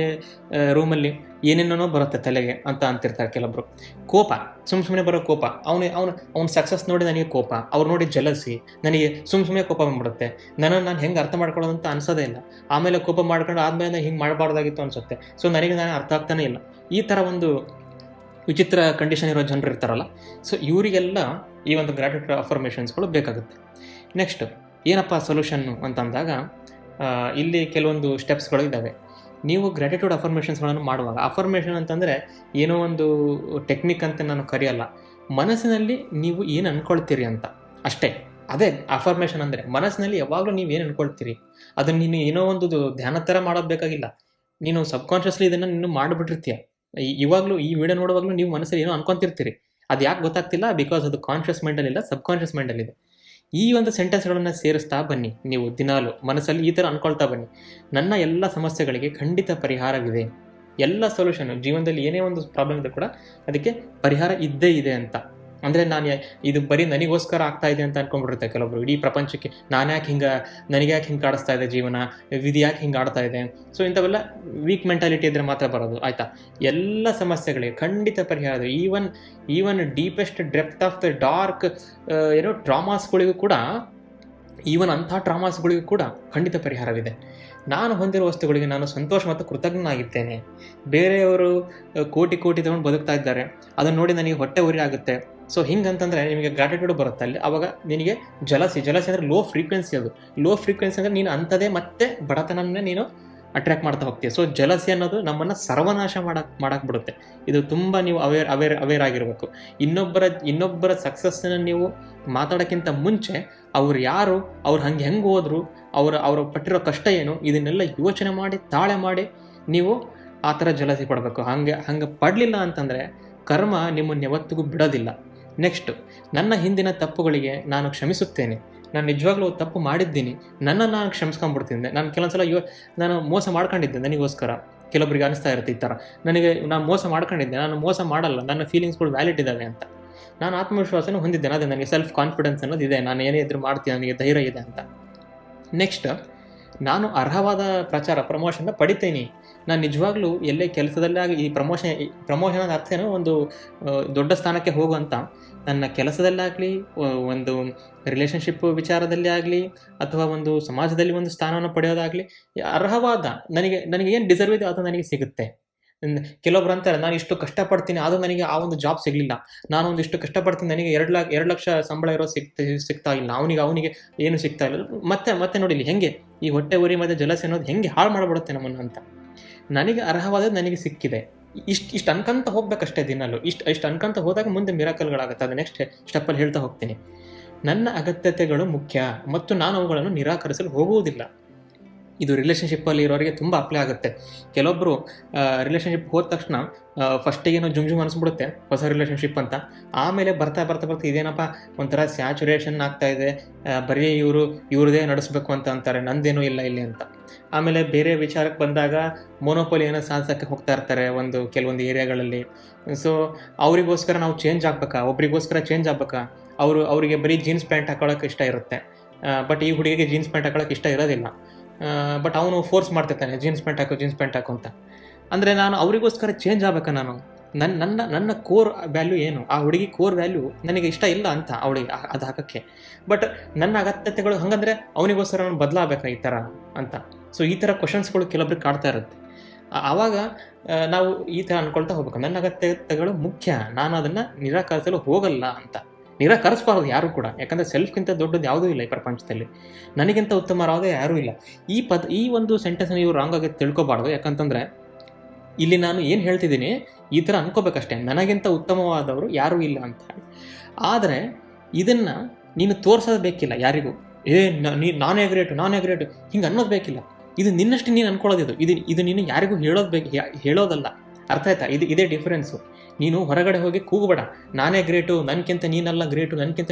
ರೂಮಲ್ಲಿ ಏನೇನೋ ಬರುತ್ತೆ ತಲೆಗೆ ಅಂತ ಅಂತಿರ್ತಾರೆ ಕೆಲವೊಬ್ರು ಕೋಪ ಸುಮ್ಮ ಸುಮ್ಮನೆ ಬರೋ ಕೋಪ. ಅವನು ಅವನು, ಅವ್ನ ಸಕ್ಸಸ್ ನೋಡಿ ನನಗೆ ಕೋಪ. ಅವ್ರು ನೋಡಿ ಜಲಸಿ ನನಗೆ ಸುಮ್ಮ ಸುಮ್ಮನೆ ಕೋಪ ಬಂದ್ಬಿಡುತ್ತೆ. ನಾನು ನಾನು ಹೆಂಗೆ ಅರ್ಥ ಮಾಡ್ಕೊಳ್ಳೋದು ಅಂತ ಅನ್ಸೋದೇ ಇಲ್ಲ. ಆಮೇಲೆ ಕೋಪ ಮಾಡ್ಕೊಂಡು ಆದಮೇಲೆ ಹಿಂಗೆ ಮಾಡಬಾರ್ದಾಗಿತ್ತು ಅನ್ಸುತ್ತೆ. ಸೊ ನನಗೆ ನಾನು ಅರ್ಥ ಆಗ್ತಾನೆ ಇಲ್ಲ. ಈ ಥರ ಒಂದು ವಿಚಿತ್ರ ಕಂಡೀಷನ್ ಇರೋ ಜನರು ಇರ್ತಾರಲ್ಲ. ಸೊ ಇವರಿಗೆಲ್ಲ ಈ ಒಂದು ಗ್ರಾಟಿಟ್ಯೂಡ್ ಅಫರ್ಮೇಷನ್ಸ್ಗಳು ಬೇಕಾಗುತ್ತೆ. ನೆಕ್ಸ್ಟ್ ಏನಪ್ಪ ಸೊಲ್ಯೂಷನ್ನು ಅಂತಂದಾಗ ಇಲ್ಲಿ ಕೆಲವೊಂದು ಸ್ಟೆಪ್ಸ್ಗಳು ಇದ್ದಾವೆ. ನೀವು ಗ್ರಾಟಿಟ್ಯೂಡ್ ಅಫರ್ಮೇಷನ್ಸ್ಗಳನ್ನು ಮಾಡುವಾಗ ಅಫರ್ಮೇಷನ್ ಅಂತಂದರೆ ಏನೋ ಒಂದು ಟೆಕ್ನಿಕ್ ಅಂತ ನಾನು ಕರೆಯಲ್ಲ, ಮನಸ್ಸಿನಲ್ಲಿ ನೀವು ಏನು ಅಂದ್ಕೊಳ್ತೀರಿ ಅಂತ. ಅಷ್ಟೇ, ಅದೇ ಅಫರ್ಮೇಷನ್ ಅಂದರೆ ಮನಸ್ಸಿನಲ್ಲಿ ಯಾವಾಗಲೂ ನೀವು ಏನು ಅಂದ್ಕೊಳ್ತೀರಿ ಅದನ್ನು ನೀನು ಏನೋ ಒಂದು ಧ್ಯಾನ ಥರ ಮಾಡೋದು ನೀನು ಸಬ್ಕಾನ್ಷಿಯಸ್ಲಿ ಇದನ್ನು ನೀನು ಮಾಡಿಬಿಟ್ಟಿರ್ತೀಯ. ಇವಾಗಲೂ ಈ ವಿಡಿಯೋ ನೋಡುವಾಗಲೂ ನೀವು ಮನಸ್ಸಲ್ಲಿ ಏನೋ ಅನ್ಕೊಂತಿರ್ತೀರಿ. ಅದು ಯಾಕೆ ಗೊತ್ತಾಗ್ತಿಲ್ಲ? ಬಿಕಾಸ್ ಅದು ಕಾನ್ಷಿಯಸ್ ಮೈಂಡಲ್ಲಿಲ್ಲ ಸಬ್ ಕಾನ್ಷಿಯಸ್ ಮೈಂಡಲ್ಲಿದೆ ಈ ಒಂದು ಸೆಂಟೆನ್ಸ್ಗಳನ್ನು ಸೇರಿಸ್ತಾ ಬನ್ನಿ ನೀವು ದಿನಾಲು. ಮನಸ್ಸಲ್ಲಿ ಈ ಥರ ಅನ್ಕೊಳ್ತಾ ಬನ್ನಿ. ನನ್ನ ಎಲ್ಲ ಸಮಸ್ಯೆಗಳಿಗೆ ಖಂಡಿತ ಪರಿಹಾರವಿದೆ. ಎಲ್ಲ ಸೊಲ್ಯೂಷನ್ ಜೀವನದಲ್ಲಿ ಏನೇ ಒಂದು ಪ್ರಾಬ್ಲಮ್ ಇದ್ದರೂ ಕೂಡ ಅದಕ್ಕೆ ಪರಿಹಾರ ಇದ್ದೇ ಇದೆ ಅಂತ. ಅಂದರೆ ನಾನು ಇದು ಬರೀ ನನಗೋಸ್ಕರ ಆಗ್ತಾ ಇದೆ ಅಂತ ಅನ್ಕೊಂಡ್ಬಿಡುತ್ತೆ ಕೆಲವೊಬ್ರು. ಇಡೀ ಪ್ರಪಂಚಕ್ಕೆ ನಾನು ಯಾಕೆ ಹಿಂಗೆ ನನಗೆ ಯಾಕೆ ಹಿಂಗೆ ಕಾಡಿಸ್ತಾ ಇದೆ ಜೀವನ? ವಿಧಿ ಯಾಕೆ ಹಿಂಗೆ ಆಡ್ತಾ ಇದೆ? ಸೊ ಇಂಥವೆಲ್ಲ ವೀಕ್ ಮೆಂಟಾಲಿಟಿ ಇದ್ರೆ ಮಾತ್ರ ಬರೋದು. ಆಯಿತಾ? ಎಲ್ಲ ಸಮಸ್ಯೆಗಳಿಗೆ ಖಂಡಿತ ಪರಿಹಾರ. Even even deepest depth of the dark ಏನೋ ಟ್ರಾಮಾಸ್ಗಳಿಗೂ ಕೂಡ ಈವನ್ ಅಂಥ ಟ್ರಾಮಾಸ್ಗಳಿಗೂ ಕೂಡ ಖಂಡಿತ ಪರಿಹಾರವಿದೆ. ನಾನು ಹೊಂದಿರುವ ವಸ್ತುಗಳಿಗೆ ನಾನು ಸಂತೋಷ ಮತ್ತು ಕೃತಜ್ಞನಾಗಿದ್ದೇನೆ. ಬೇರೆಯವರು ಕೋಟಿ ಕೋಟಿ ತಗೊಂಡು ಬದುಕ್ತಾ ಇದ್ದಾರೆ. ಅದನ್ನು ನೋಡಿ ನನಗೆ ಹೊಟ್ಟೆ ಉರಿ ಆಗುತ್ತೆ ಸೊ ಹಿಂಗಂತಂದರೆ ನಿಮಗೆ ಗ್ರಾಟಿಟ್ಯೂಡ್ ಬರುತ್ತೆ. ಅಲ್ಲಿ ಅವಾಗ ನಿನಗೆ ಜಲಸಿ ಜಲಸಿ ಅಂದರೆ ಲೋ ಫ್ರೀಕ್ವೆನ್ಸಿ ಅದು. ಲೋ ಫ್ರೀಕ್ವೆನ್ಸಿ ಅಂದರೆ ನೀನು ಅಂಥದೇ ಮತ್ತೆ ಬಡತನನ್ನೇ ನೀನು ಅಟ್ರ್ಯಾಕ್ಟ್ ಮಾಡ್ತಾ ಹೋಗ್ತೀವಿ ಸೊ ಜಲಸಿ ಅನ್ನೋದು ನಮ್ಮನ್ನು ಸರ್ವನಾಶ ಮಾಡಕ್ ಮಾಡಕ್ಕೆ ಬಿಡುತ್ತೆ. ಇದು ತುಂಬ ನೀವು ಅವೇರ್ ಅವೇರ್ ಅವೇರ್ ಆಗಿರಬೇಕು. ಇನ್ನೊಬ್ಬರ ಇನ್ನೊಬ್ಬರ ಸಕ್ಸಸ್ನ ನೀವು ಮಾತಾಡೋಕ್ಕಿಂತ ಮುಂಚೆ ಅವ್ರು ಯಾರು, ಅವ್ರು ಹಂಗೆ ಹೆಂಗೆ ಹೋದ್ರು, ಅವರ, ಅವರು ಪಟ್ಟಿರೋ ಕಷ್ಟ ಏನು, ಇದನ್ನೆಲ್ಲ ಯೋಚನೆ ಮಾಡಿ, ತಾಳೆ ಮಾಡಿ ನೀವು ಆ ಥರ ಜಲಸಿ ಪಡಬೇಕು. ಹಾಗೆ, ಹಂಗೆ ಪಡಲಿಲ್ಲ ಅಂತಂದರೆ ಕರ್ಮ ನಿಮ್ಮನ್ನು ಯಾವತ್ತಿಗೂ ಬಿಡೋದಿಲ್ಲ. ನೆಕ್ಸ್ಟು ನನ್ನ ಹಿಂದಿನ ತಪ್ಪುಗಳಿಗೆ ನಾನು ಕ್ಷಮಿಸುತ್ತೇನೆ. ನಾನು ನಿಜವಾಗ್ಲೂ ತಪ್ಪು ಮಾಡಿದ್ದೀನಿ. ನನ್ನನ್ನು ನಾನು ಕ್ಷಮಿಸ್ಕೊಂಡ್ಬಿಡ್ತಿದ್ದೆ ನಾನು ಕೆಲವೊಂದ್ಸಲ ಇವ ನಾನು ಮೋಸ ಮಾಡ್ಕೊಂಡಿದ್ದೆ ನನಗೋಸ್ಕರ. ಕೆಲವೊಬ್ಬರಿಗೆ ಅನಿಸ್ತಾ ಇರುತ್ತೆ ಈ ಥರ. ನನಗೆ ನಾನು ಮೋಸ ಮಾಡ್ಕೊಂಡಿದ್ದೆ. ನಾನು ಮೋಸ ಮಾಡಲ್ಲ. ನನ್ನ ಫೀಲಿಂಗ್ಸ್ಗಳು ವ್ಯಾಲಿಡ್ ಇದ್ದಾವೆ ಅಂತ. ನಾನು ಆತ್ಮವಿಶ್ವಾಸನೂ ಹೊಂದಿದ್ದೇನೆ. ಅದೇ ನನಗೆ ಸೆಲ್ಫ್ ಕಾನ್ಫಿಡೆನ್ಸ್ ಅನ್ನೋದು ಇದೆ. ನಾನು ಏನೇ ಇದ್ರೂ ಮಾಡ್ತೀನಿ. ನನಗೆ ಧೈರ್ಯ ಇದೆ ಅಂತ. ನೆಕ್ಸ್ಟ್ ನಾನು ಅರ್ಹವಾದ ಪ್ರಚಾರ ಪ್ರಮೋಷನ್ನ ಪಡಿತೇನೆ. ನಾನು ನಿಜವಾಗ್ಲೂ ಎಲ್ಲೇ ಕೆಲಸದಲ್ಲೇ ಆಗಲಿ ಈ ಪ್ರಮೋಷನ್ ಪ್ರಮೋಷನ್ ಅರ್ಥ ಏನೋ ಒಂದು ದೊಡ್ಡ ಸ್ಥಾನಕ್ಕೆ ಹೋಗುವಂತ. ನನ್ನ ಕೆಲಸದಲ್ಲಾಗಲಿ ಒಂದು ರಿಲೇಷನ್ಶಿಪ್ ವಿಚಾರದಲ್ಲಿ ಆಗಲಿ, ಅಥವಾ ಒಂದು ಸಮಾಜದಲ್ಲಿ ಒಂದು ಸ್ಥಾನವನ್ನು ಪಡೆಯೋದಾಗಲಿ ಅರ್ಹವಾದ, ನನಗೆ ನನಗೆ ಏನು ಡಿಸರ್ವ್ ಇದೆ ಅದು ನನಗೆ ಸಿಗುತ್ತೆ. ಕೆಲವೊಬ್ರು ಅಂತಾರೆ, ನಾನು ಇಷ್ಟು ಕಷ್ಟಪಡ್ತೀನಿ, ಆದರೂ ನನಗೆ ಆ ಒಂದು ಜಾಬ್ ಸಿಗಲಿಲ್ಲ. ನಾನು ಒಂದಿಷ್ಟು ಕಷ್ಟಪಡ್ತೀನಿ, ನನಗೆ ಎರಡು ಲಕ್ಷ ಎರಡು ಲಕ್ಷ ಸಂಬಳ ಇರೋ ಸಿಗ್ತಾ ಸಿಗ್ತಾ ಇಲ್ಲ. ಅವನಿಗೆ ಅವನಿಗೆ ಏನು ಸಿಗ್ತಾ ಇಲ್ಲ. ಮತ್ತೆ ಮತ್ತೆ ನೋಡಿಲಿ ಹೆಂಗೆ, ಈ ಹೊಟ್ಟೆ, ಉರಿ ಮತ್ತು ಜಲಸೆ ಅನ್ನೋದು ಹೆಂಗೆ ಹಾಳು ಮಾಡಿಬಿಡುತ್ತೆ ನಮ್ಮನ್ನು ಅಂತ. ನನಗೆ ಅರ್ಹವಾದದ್ದು ನನಗೆ ಸಿಕ್ಕಿದೆ. ಇಷ್ಟು ಇಷ್ಟು ಅನ್ಕಂತ ಹೋಗ್ಬೇಕಷ್ಟೇ ದಿನಲ್ಲೂ. ಇಷ್ಟು ಇಷ್ಟು ಅನ್ಕಂತ ಹೋದಾಗ ಮುಂದೆ ಮಿರಾಕಲ್ಗಳಾಗುತ್ತೆ. ಅದು ನೆಕ್ಸ್ಟ್ ಸ್ಟೆಪ್ಪಲ್ಲಿ ಹೇಳ್ತಾ ಹೋಗ್ತೀನಿ. ನನ್ನ ಅಗತ್ಯತೆಗಳು ಮುಖ್ಯ, ಮತ್ತು ನಾನು ಅವುಗಳನ್ನು ನಿರಾಕರಿಸಲು ಹೋಗುವುದಿಲ್ಲ. ಇದು ರಿಲೇಷನ್ಶಿಪ್ಪಲ್ಲಿ ಇರೋರಿಗೆ ತುಂಬ ಅಪ್ಲೈ ಆಗುತ್ತೆ. ಕೆಲವೊಬ್ಬರು ರಿಲೇಷನ್ಶಿಪ್ ಹೋದ ತಕ್ಷಣ ಫಸ್ಟಿಗೇನೋ ಜುಮ್ ಜುಮ್ ಅನಿಸ್ಬಿಡುತ್ತೆ, ಹೊಸ ರಿಲೇಷನ್ಶಿಪ್ ಅಂತ. ಆಮೇಲೆ ಬರ್ತಾ ಬರ್ತಾ ಬರ್ತಾ ಇದೇನಪ್ಪ, ಒಂಥರ ಸ್ಯಾಚುರೇಷನ್ ಆಗ್ತಾ ಇದೆ ಬರೀ ಇವರು, ಇವ್ರದೇ ನಡೆಸ್ಬೇಕು ಅಂತ ಅಂತಾರೆ, ನಂದೇನೂ ಇಲ್ಲ ಇಲ್ಲಿ ಅಂತ. ಆಮೇಲೆ ಬೇರೆ ವಿಚಾರಕ್ಕೆ ಬಂದಾಗ ಮೊನೋಪೊಲಿಯನ್ನು ಸಾಧಿಸೋಕ್ಕೆ ಹೋಗ್ತಾ ಇರ್ತಾರೆ ಒಂದು, ಕೆಲವೊಂದು ಏರಿಯಾಗಳಲ್ಲಿ ಸೊ ಅವರಿಗೋಸ್ಕರ ನಾವು ಚೇಂಜ್ ಆಗ್ಬೇಕಾ? ಒಬ್ರಿಗೋಸ್ಕರ ಚೇಂಜ್ ಆಗ್ಬೇಕಾ? ಅವರು, ಅವರಿಗೆ ಬರೀ ಜೀನ್ಸ್ ಪ್ಯಾಂಟ್ ಹಾಕೊಳ್ಳೋಕೆ ಇಷ್ಟ ಇರುತ್ತೆ. ಬಟ್ ಈ ಹುಡುಗಿಗೆ ಜೀನ್ಸ್ ಪ್ಯಾಂಟ್ ಹಾಕೊಳ್ಳೋಕೆ ಇಷ್ಟ ಇರೋದಿಲ್ಲ. ಬಟ್ ಅವನು ಫೋರ್ಸ್ ಮಾಡ್ತಿರ್ತಾನೆ ಜೀನ್ಸ್ ಪ್ಯಾಂಟ್ ಹಾಕು ಜೀನ್ಸ್ ಪ್ಯಾಂಟ್ ಹಾಕು ಅಂತ. ಅಂದರೆ ನಾನು ಅವರಿಗೋಸ್ಕರ ಚೇಂಜ್ ಆಗಬೇಕಾ ನಾನು? ನನ್ನ ನನ್ನ ನನ್ನ ಕೋರ್ ವ್ಯಾಲ್ಯೂ ಏನು? ಆ ಹುಡುಗಿ ಕೋರ್ ವ್ಯಾಲ್ಯೂ ನನಗೆ ಇಷ್ಟ ಇಲ್ಲ ಅಂತ ಅವಳಿಗೆ ಅದು ಹಾಕೋಕ್ಕೆ. ಬಟ್ ನನ್ನ ಅಗತ್ಯತೆಗಳು ಹಾಗಂದ್ರೆ ಅವನಿಗೋಸ್ಕರ ನಾನು ಬದಲಾಗಬೇಕಾ ಈ ಥರ ಅಂತ. ಸೊ ಈ ಥರ ಕ್ವಶನ್ಸ್ಗಳು ಕೆಲವೊಬ್ರಿಗೆ ಕಾಡ್ತಾ ಇರುತ್ತೆ. ಆವಾಗ ನಾವು ಈ ಥರ ಅಂದ್ಕೊಳ್ತಾ ಹೋಗ್ಬೇಕು. ನನ್ನ ಅಗತ್ಯತೆಗಳು ಮುಖ್ಯ. ನಾನು ಅದನ್ನು ನಿರಾಕರಿಸಲು ಹೋಗಲ್ಲ ಅಂತ. ನಿರಾಕರಿಸಬಾರದು ಯಾರು ಕೂಡ. ಯಾಕಂದರೆ ಸೆಲ್ಫ್ಗಿಂತ ದೊಡ್ಡದು ಯಾವುದೂ ಇಲ್ಲ ಈ ಪ್ರಪಂಚದಲ್ಲಿ. ನನಗಿಂತ ಉತ್ತಮರಾದ ಯಾರೂ ಇಲ್ಲ. ಈ ಪದ, ಈ ಒಂದು ಸೆಂಟೆನ್ಸ್ ನೀವು ರಾಂಗ್ ಆಗಿ ತಿಳ್ಕೊಬಾರ್ದು. ಯಾಕಂತಂದರೆ, ಇಲ್ಲಿ ನಾನು ಏನು ಹೇಳ್ತಿದ್ದೀನಿ, ಈ ಥರ ಅನ್ಕೋಬೇಕಷ್ಟೇ. ನನಗಿಂತ ಉತ್ತಮವಾದವರು ಯಾರೂ ಇಲ್ಲ ಅಂತ ಆದರೆ, ಇದನ್ನು ನೀನು ತೋರ್ಸೋದು ಬೇಕಿಲ್ಲ ಯಾರಿಗೂ. ಏ, ನೀ ನಾನೇ ಗ್ರೇಟು ನಾನೇ ಗ್ರೇಟು ಹಿಂಗೆ ಅನ್ನೋದು ಬೇಕಿಲ್ಲ. ಇದು ನಿನ್ನಷ್ಟು ನೀನು ಅನ್ಕೊಳ್ಳೋದು ಇದು. ಇದು ಇದು ನೀನು ಯಾರಿಗೂ ಹೇಳೋದು ಬೇಕು ಹೇಳೋದಲ್ಲ. ಅರ್ಥ ಆಯ್ತಾ? ಇದು, ಇದೇ ಡಿಫ್ರೆನ್ಸು ನೀನು ಹೊರಗಡೆ ಹೋಗಿ ಕೂಗಬೇಡ. ನಾನೇ ಗ್ರೇಟು ನನಗಿಂತ ನೀನಲ್ಲ ಗ್ರೇಟು ನನಗಿಂತ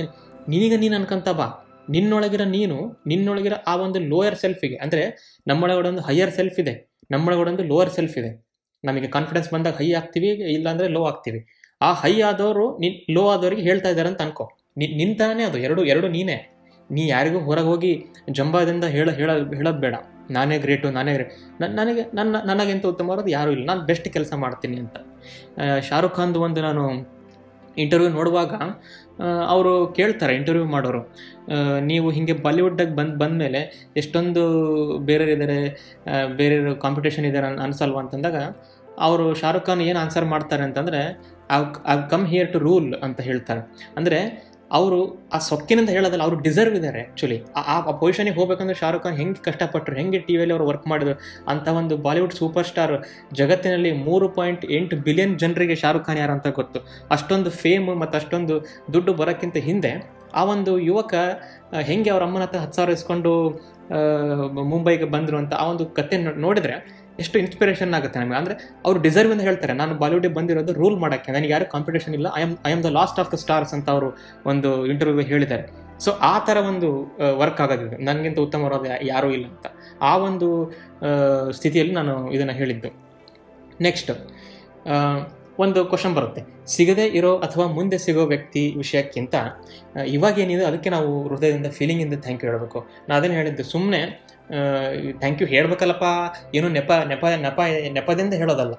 ನಿನಗ ನೀನು ಅನ್ಕೊಂತ ಬಾ. ನಿನ್ನೊಳಗಿರೋ ನೀನು, ನಿನ್ನೊಳಗಿರೋ ಆ ಒಂದು ಲೋಯರ್ ಸೆಲ್ಫಿಗೆ ಅಂದರೆ ನಮ್ಮೊಳಗಡೆ ಒಂದು ಹೈಯರ್ ಸೆಲ್ಫ್ ಇದೆ. ನಮ್ಮೊಳಗಡೆ ಒಂದು ಲೋಯರ್ ಸೆಲ್ಫ್ ಇದೆ. ನಮಗೆ ಕಾನ್ಫಿಡೆನ್ಸ್ ಬಂದಾಗ ಹೈ ಆಗ್ತೀವಿ, ಇಲ್ಲಾಂದರೆ ಲೋ ಆಗ್ತೀವಿ. ಆ ಹೈ ಆದವರು, ನಿನ್ ಲೋ ಆದವರಿಗೆ ಹೇಳ್ತಾ ಇದ್ದಾರೆ ಅಂತ ಅನ್ಕೋ. ನಿನ್ ನಿಂತಾನೆ ಅದು. ಎರಡು ಎರಡು ನೀನೇ. ನೀ ಯಾರಿಗೂ ಹೊರಗೆ ಹೋಗಿ ಜಂಬಾದಿಂದ ಹೇಳ ಹೇಳ, ಹೇಳೋದು ಬೇಡ. ನಾನೇ ಗ್ರೇಟು ನಾನೇ ಗ್ರೇಟ್ ನನಗೆ, ನನ್ನ, ನನಗಿಂತ ಉತ್ತಮವಾದದ್ದು ಯಾರೂ ಇಲ್ಲ. ನಾನು ಬೆಸ್ಟ್ ಕೆಲಸ ಮಾಡ್ತೀನಿ ಅಂತ. ಶಾರುಖ್ ಖಾನ್ದು ಒಂದು ನಾನು ಇಂಟರ್ವ್ಯೂ ನೋಡುವಾಗ ಅವರು ಕೇಳ್ತಾರೆ ಇಂಟರ್ವ್ಯೂ ಮಾಡೋರು. ನೀವು ಹಿಂಗೆ ಬಾಲಿವುಡ್ಡಾಗ ಬಂದು ಮೇಲೆ ಎಷ್ಟೊಂದು ಬೇರೆಯವ್ರಿದ್ದಾರೆ ಬೇರೆ ಕಾಂಪಿಟೇಷನ್ ಇದ್ದಾರೆ ಅನ್ಸಲ್ವಾ ಅಂತಂದಾಗ, ಅವರು ಶಾರುಖ್ ಖಾನ್ ಏನು ಆನ್ಸರ್ ಮಾಡ್ತಾರೆ ಅಂತಂದರೆ I I come here to rule ಅಂತ ಹೇಳ್ತಾರೆ. ಅಂದರೆ ಅವರು ಆ ಸೊಕ್ಕಿನಿಂದ ಹೇಳೋದಲ್ಲ, ಅವರು ಡಿಸರ್ವ್ ಇದ್ದಾರೆ ಆ್ಯಕ್ಚುಲಿ ಆ ಆ ಪೊಸಿಷನಿಗೆ ಹೋಗ್ಬೇಕಂದ್ರೆ ಶಾರುಖ್ ಖಾನ್ ಹೆಂಗೆ ಕಷ್ಟಪಟ್ಟರು ಹೆಂಗೆ ಟಿ ವಿಯಲ್ಲಿ ಅವರು ವರ್ಕ್ ಮಾಡಿದ್ರು ಅಂತ ಒಂದು ಬಾಲಿವುಡ್ ಸೂಪರ್ ಸ್ಟಾರ್ ಜಗತ್ತಿನಲ್ಲಿ ಮೂರು ಪಾಯಿಂಟ್ ಎಂಟು ಬಿಲಿಯನ್ ಜನರಿಗೆ ಶಾರುಖ್ ಖಾನ್ ಯಾರು ಅಂತ ಗೊತ್ತು. ಅಷ್ಟೊಂದು ಫೇಮ್ ಮತ್ತು ಅಷ್ಟೊಂದು ದುಡ್ಡು ಬರೋಕ್ಕಿಂತ ಹಿಂದೆ ಆ ಒಂದು ಯುವಕ ಹೆಂಗೆ ಅವ್ರ ಅಮ್ಮನ ಹತ್ರ ಹತ್ತು ಸಾವಿರ ಇಸ್ಕೊಂಡು ಮುಂಬೈಗೆ ಬಂದರು ಅಂತ ಆ ಒಂದು ಕತೆ ನೋಡಿದ್ರೆ ಎಷ್ಟು ಇನ್ಸ್ಪಿರೇಷನ್ ಆಗುತ್ತೆ ನಮಗೆ? ಅಂದರೆ ಅವರು ಡಿಸರ್ವ್ ಅಂತ ಹೇಳ್ತಾರೆ, ನಾನು ಬಾಲಿವುಡ್ಗೆ ಬಂದಿರೋದು ರೂಲ್ ಮಾಡೋಕ್ಕೆ, ನನಗೆ ಯಾರು ಕಾಂಪಿಟೇಷನ್ ಇಲ್ಲ I am I am the last of the stars ಅಂತ ಅವರು ಒಂದು ಇಂಟರ್ವ್ಯೂ ಹೇಳಿದ್ದಾರೆ. ಸೊ ಆ ಥರ ಒಂದು ವರ್ಕ್ ಆಗೋದಿದೆ. ನನಗಿಂತ ಉತ್ತಮವಾದ ಯಾರೂ ಇಲ್ಲ ಅಂತ. ಆ ಒಂದು ಸ್ಥಿತಿಯಲ್ಲಿ ನಾನು ಇದನ್ನು ಹೇಳಿದ್ದು. ನೆಕ್ಸ್ಟ್ ಒಂದು ಕ್ವಶನ್ ಬರುತ್ತೆ. ಸಿಗದೇ ಇರೋ ಅಥವಾ ಮುಂದೆ ಸಿಗೋ ವ್ಯಕ್ತಿ ವಿಷಯಕ್ಕಿಂತ ಇವಾಗ ಏನಿದೆ ಅದಕ್ಕೆ ನಾವು ಹೃದಯದಿಂದ ಫೀಲಿಂಗಿಂದ ಥ್ಯಾಂಕ್ ಯು ಹೇಳಬೇಕು. ನಾನು ಅದನ್ನು ಹೇಳಿದ್ದು ಸುಮ್ಮನೆ ಥ್ಯಾಂಕ್ ಯು ಹೇಳ್ಬೇಕಲ್ಲಪ್ಪ, ಏನು ನೆಪ ನೆಪ ನೆಪ, ನೆಪದಿಂದ ಹೇಳೋದಲ್ಲ.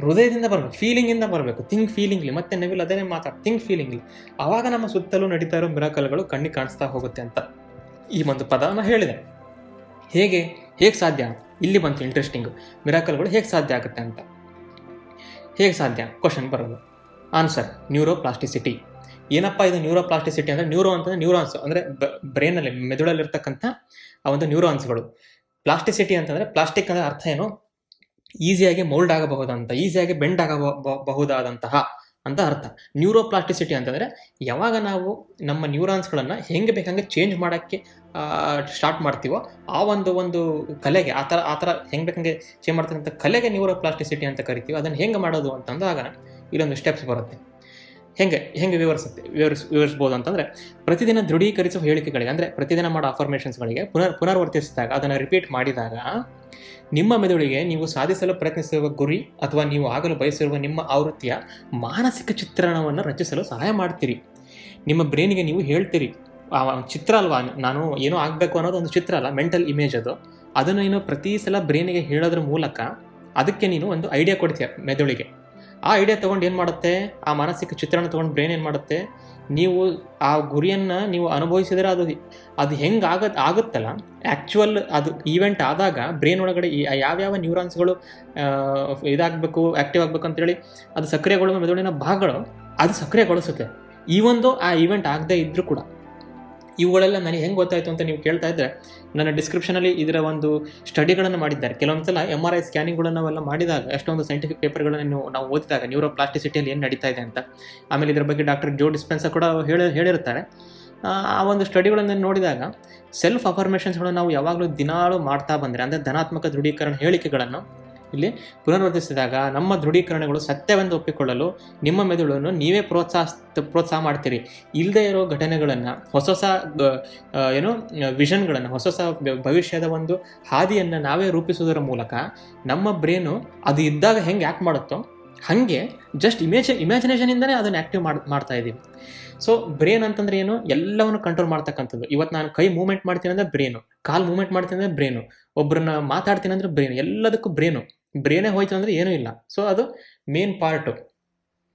ಹೃದಯದಿಂದ ಬರಬೇಕು ಫೀಲಿಂಗಿಂದ ಬರಬೇಕು. ಥಿಂಕ್ ಫೀಲಿಂಗ್ಲಿ ಮತ್ತೆ ನೆವಿಲ್ ಅದೇನೇ ಮಾತಾಡ್ ಥಿಂಕ್ ಫೀಲಿಂಗ್ಲಿ ಆವಾಗ ನಮ್ಮ ಸುತ್ತಲೂ ನಡೀತಾ ಇರೋ ಮಿರಾಕಲ್ಗಳು ಕಣ್ಣಿಗೆ ಕಾಣಿಸ್ತಾ ಹೋಗುತ್ತೆ ಅಂತ ಈ ಒಂದು ಪದನ ಹೇಳಿದೆ. ಹೇಗೆ? ಹೇಗೆ ಸಾಧ್ಯ? ಇಲ್ಲಿ ಬಂತು ಇಂಟ್ರೆಸ್ಟಿಂಗು ಮಿರಾಕಲ್ಗಳು ಹೇಗೆ ಸಾಧ್ಯ ಆಗುತ್ತೆ ಅಂತ. ಹೇಗೆ ಸಾಧ್ಯ? ಕ್ವಶನ್ ಬರೋದು. ಆನ್ಸರ್ ನ್ಯೂರೋಪ್ಲಾಸ್ಟಿಸಿಟಿ ಏನಪ್ಪ ಇದು ನ್ಯೂರೋಪ್ಲಾಸ್ಟಿಸಿಟಿ ಅಂದರೆ ನ್ಯೂರೋ ಅಂತಂದರೆ ನ್ಯೂರೋನ್ಸ್ ಅಂದರೆ ಬ್ರೈನಲ್ಲಿ ಮೆದುಳಲ್ಲಿರ್ತಕ್ಕಂಥ ಆ ಒಂದು ನ್ಯೂರಾನ್ಸ್ಗಳು ಪ್ಲಾಸ್ಟಿಸಿಟಿ ಅಂತಂದರೆ ಪ್ಲಾಸ್ಟಿಕ್ ಅಂದರೆ ಅರ್ಥ ಏನು? ಈಸಿಯಾಗಿ ಮೋಲ್ಡ್ ಆಗಬಹುದಂತ ಈಸಿಯಾಗಿ ಬೆಂಡ್ ಆಗಬಹುದಾದಂತಹ ಅಂತ ಅರ್ಥ. ನ್ಯೂರೋಪ್ಲಾಸ್ಟಿಸಿಟಿ ಅಂತಂದರೆ ಯಾವಾಗ ನಾವು ನಮ್ಮ ನ್ಯೂರಾನ್ಸ್ಗಳನ್ನು ಹೆಂಗೆ ಬೇಕಂಗೆ ಚೇಂಜ್ ಮಾಡೋಕ್ಕೆ ಸ್ಟಾರ್ಟ್ ಮಾಡ್ತೀವೋ ಆ ಒಂದು ಒಂದು ಕಲೆಗೆ, ಆ ಥರ ಆ ಥರ ಹೆಂಗೆ ಬೇಕಂಗೆ ಚೇಂಜ್ ಮಾಡ್ತಕ್ಕಂಥ ಕಲೆಗೆ ನ್ಯೂರೋಪ್ಲಾಸ್ಟಿಸಿಟಿ ಅಂತ ಕರಿತೀವಿ. ಅದನ್ನು ಹೆಂಗೆ ಮಾಡೋದು ಅಂತಂದಾಗ ಇಲ್ಲೊಂದು ಸ್ಟೆಪ್ಸ್ ಬರುತ್ತೆ. ಹೆಂಗೆ ಹೆಂಗೆ ವಿವರಿಸುತ್ತೆ, ವಿವರಿಸ್, ವಿವರಿಸ್ಬೋದು ಅಂತಂದರೆ ಪ್ರತಿದಿನ ದೃಢೀಕರಿಸುವ ಹೇಳಿಕೆಗಳಿಗೆ, ಅಂದರೆ ಪ್ರತಿದಿನ ಮಾಡೋ ಅಫರ್ಮೇಷನ್ಸ್ಗಳಿಗೆ ಪುನರ್, ಪುನರ್ವರ್ತಿಸಿದಾಗ, ಅದನ್ನು ರಿಪೀಟ್ ಮಾಡಿದಾಗ ನಿಮ್ಮ ಮೆದುಳಿಗೆ ನೀವು ಸಾಧಿಸಲು ಪ್ರಯತ್ನಿಸಿರುವ ಗುರಿ ಅಥವಾ ನೀವು ಆಗಲು ಬಯಸಿರುವ ನಿಮ್ಮ ಆವೃತ್ತಿಯ ಮಾನಸಿಕ ಚಿತ್ರಣವನ್ನು ರಚಿಸಲು ಸಹಾಯ ಮಾಡ್ತೀರಿ. ನಿಮ್ಮ ಬ್ರೈನಿಗೆ ನೀವು ಹೇಳ್ತೀರಿ ಚಿತ್ರ ಅಲ್ವಾ, ನಾನು ಏನೋ ಆಗಬೇಕು ಅನ್ನೋದು ಒಂದು ಚಿತ್ರ ಅಲ್ಲ, ಮೆಂಟಲ್ ಇಮೇಜ್ ಅದು. ಅದನ್ನು ನೀನು ಪ್ರತಿ ಸಲ ಬ್ರೈನಿಗೆ ಹೇಳೋದ್ರ ಮೂಲಕ ಅದಕ್ಕೆ ನೀನು ಒಂದು ಐಡಿಯಾ ಕೊಡ್ತೀಯ ಮೆದುಳಿಗೆ. ಆ ಐಡಿಯಾ ತೊಗೊಂಡು ಏನು ಮಾಡುತ್ತೆ? ಆ ಮಾನಸಿಕ ಚಿತ್ರಣ ತೊಗೊಂಡು ಬ್ರೈನ್ ಏನು ಮಾಡುತ್ತೆ? ನೀವು ಆ ಗುರಿಯನ್ನು ನೀವು ಅನುಭವಿಸಿದರೆ ಅದು ಅದು ಹೆಂಗೆ ಆಗ ಆಗುತ್ತಲ್ಲ? ಆ್ಯಕ್ಚುವಲ್ ಅದು ಈವೆಂಟ್ ಆದಾಗ ಬ್ರೈನ್ ಒಳಗಡೆ ಯಾವ್ಯಾವ ನ್ಯೂರಾನ್ಸ್ಗಳು ಇದಾಗಬೇಕು ಆ್ಯಕ್ಟಿವ್ ಆಗಬೇಕು ಅಂತೇಳಿ ಅದು ಸಕ್ರಿಯಗೊಳ್ಳುವ ಮೆದುಳಿನ ಭಾಗಗಳು ಅದು ಸಕ್ರಿಯಗೊಳಿಸುತ್ತೆ. ಈ ಒಂದು ಆ ಈವೆಂಟ್ ಆಗದೇ ಇದ್ದರೂ ಕೂಡ. ಇವುಗಳೆಲ್ಲ ನನಗೆ ಹೆಂಗೆ ಗೊತ್ತಾಯಿತು ಅಂತ ನೀವು ಕೇಳ್ತಾ ಇದ್ದರೆ ನನ್ನ ಡಿಸ್ಕ್ರಿಪ್ಷನಲ್ಲಿ ಇದರ ಒಂದು ಸ್ಟಡಿಗಳನ್ನು ಮಾಡಿದ್ದಾರೆ. ಕೆಲವೊಂದು ಸಲ ಎಂ ಆರ್ ಐ ಸ್ಕ್ಯಾನಿಂಗ್ಗಳನ್ನು ನಾವೆಲ್ಲ ಮಾಡಿದಾಗ, ಎಷ್ಟೊಂದು ಸೈಂಟಿಫಿಕ್ ಪೇಪರ್ಗಳನ್ನು ನೀವು, ನಾವು ಓದಿದಾಗ ನ್ಯೂರೋ ಪ್ಲಾಸ್ಟಿಸಿಟಿಯಲ್ಲಿ ಏನು ನಡೀತಾ ಇದೆ ಅಂತ. ಆಮೇಲೆ ಇದರ ಬಗ್ಗೆ ಡಾಕ್ಟರ್ ಜೋ ಡಿಸ್ಪೆನ್ಸರ್ ಕೂಡ ಹೇಳಿ, ಹೇಳಿರ್ತಾರೆ. ಆ ಆ ಒಂದು ಸ್ಟಡಿಗಳನ್ನು ನೋಡಿದಾಗ ಸೆಲ್ಫ್ ಅಫರ್ಮೇಷನ್ಸ್ಗಳನ್ನು ನಾವು ಯಾವಾಗಲೂ ದಿನಾಳು ಮಾಡ್ತಾ ಬಂದರೆ, ಅಂದರೆ ಧನಾತ್ಮಕ ದೃಢೀಕರಣ ಹೇಳಿಕೆಗಳನ್ನು ಇಲ್ಲಿ ಪುನರ್ವರ್ತಿಸಿದಾಗ ನಮ್ಮ ದೃಢೀಕರಣಗಳು ಸತ್ಯವೆಂದು ಒಪ್ಪಿಕೊಳ್ಳಲು ನಿಮ್ಮ ಮೆದುಳನ್ನು ನೀವೇ ಪ್ರೋತ್ಸಾಹ ಪ್ರೋತ್ಸಾಹ ಮಾಡ್ತೀರಿ. ಇಲ್ಲದೆ ಇರೋ ಘಟನೆಗಳನ್ನು, ಹೊಸ ಹೊಸ ಏನು, ವಿಷನ್ಗಳನ್ನು, ಹೊಸ ಹೊಸ ಭವಿಷ್ಯದ ಒಂದು ಹಾದಿಯನ್ನು ನಾವೇ ರೂಪಿಸೋದರ ಮೂಲಕ ನಮ್ಮ ಬ್ರೇನು ಅದು ಇದ್ದಾಗ ಹೆಂಗೆ ಆ್ಯಕ್ಟ್ ಮಾಡುತ್ತೋ, ಹಾಗೆ ಜಸ್ಟ್ ಇಮೇಜ್, ಇಮ್ಯಾಜಿನೇಷನಿಂದನೇ ಅದನ್ನು ಆ್ಯಕ್ಟಿವ್ ಮಾಡಿ, ಮಾಡ್ತಾ ಇದ್ದೀವಿ ಸೊ, ಬ್ರೇನ್ ಅಂತಂದ್ರೆ ಏನು? ಎಲ್ಲವನ್ನು ಕಂಟ್ರೋಲ್ ಮಾಡ್ತಕ್ಕಂಥದ್ದು. ಇವತ್ತು ನಾನು ಕೈ ಮೂವ್ಮೆಂಟ್ ಮಾಡ್ತೀನಿ ಅಂದರೆ ಬ್ರೇನು, ಕಾಲು ಮೂವ್ಮೆಂಟ್ ಮಾಡ್ತೀನಿ ಅಂದರೆ ಬ್ರೇನು ಒಬ್ಬರನ್ನ ಮಾತಾಡ್ತೀನಿ ಅಂದರೆ ಬ್ರೇನು, ಎಲ್ಲದಕ್ಕೂ ಬ್ರೇನು. ಬ್ರೇನೇ ಹೋಯ್ತು ಅಂದರೆ ಏನೂ ಇಲ್ಲ. ಸೊ ಅದು ಮೇನ್ ಪಾರ್ಟು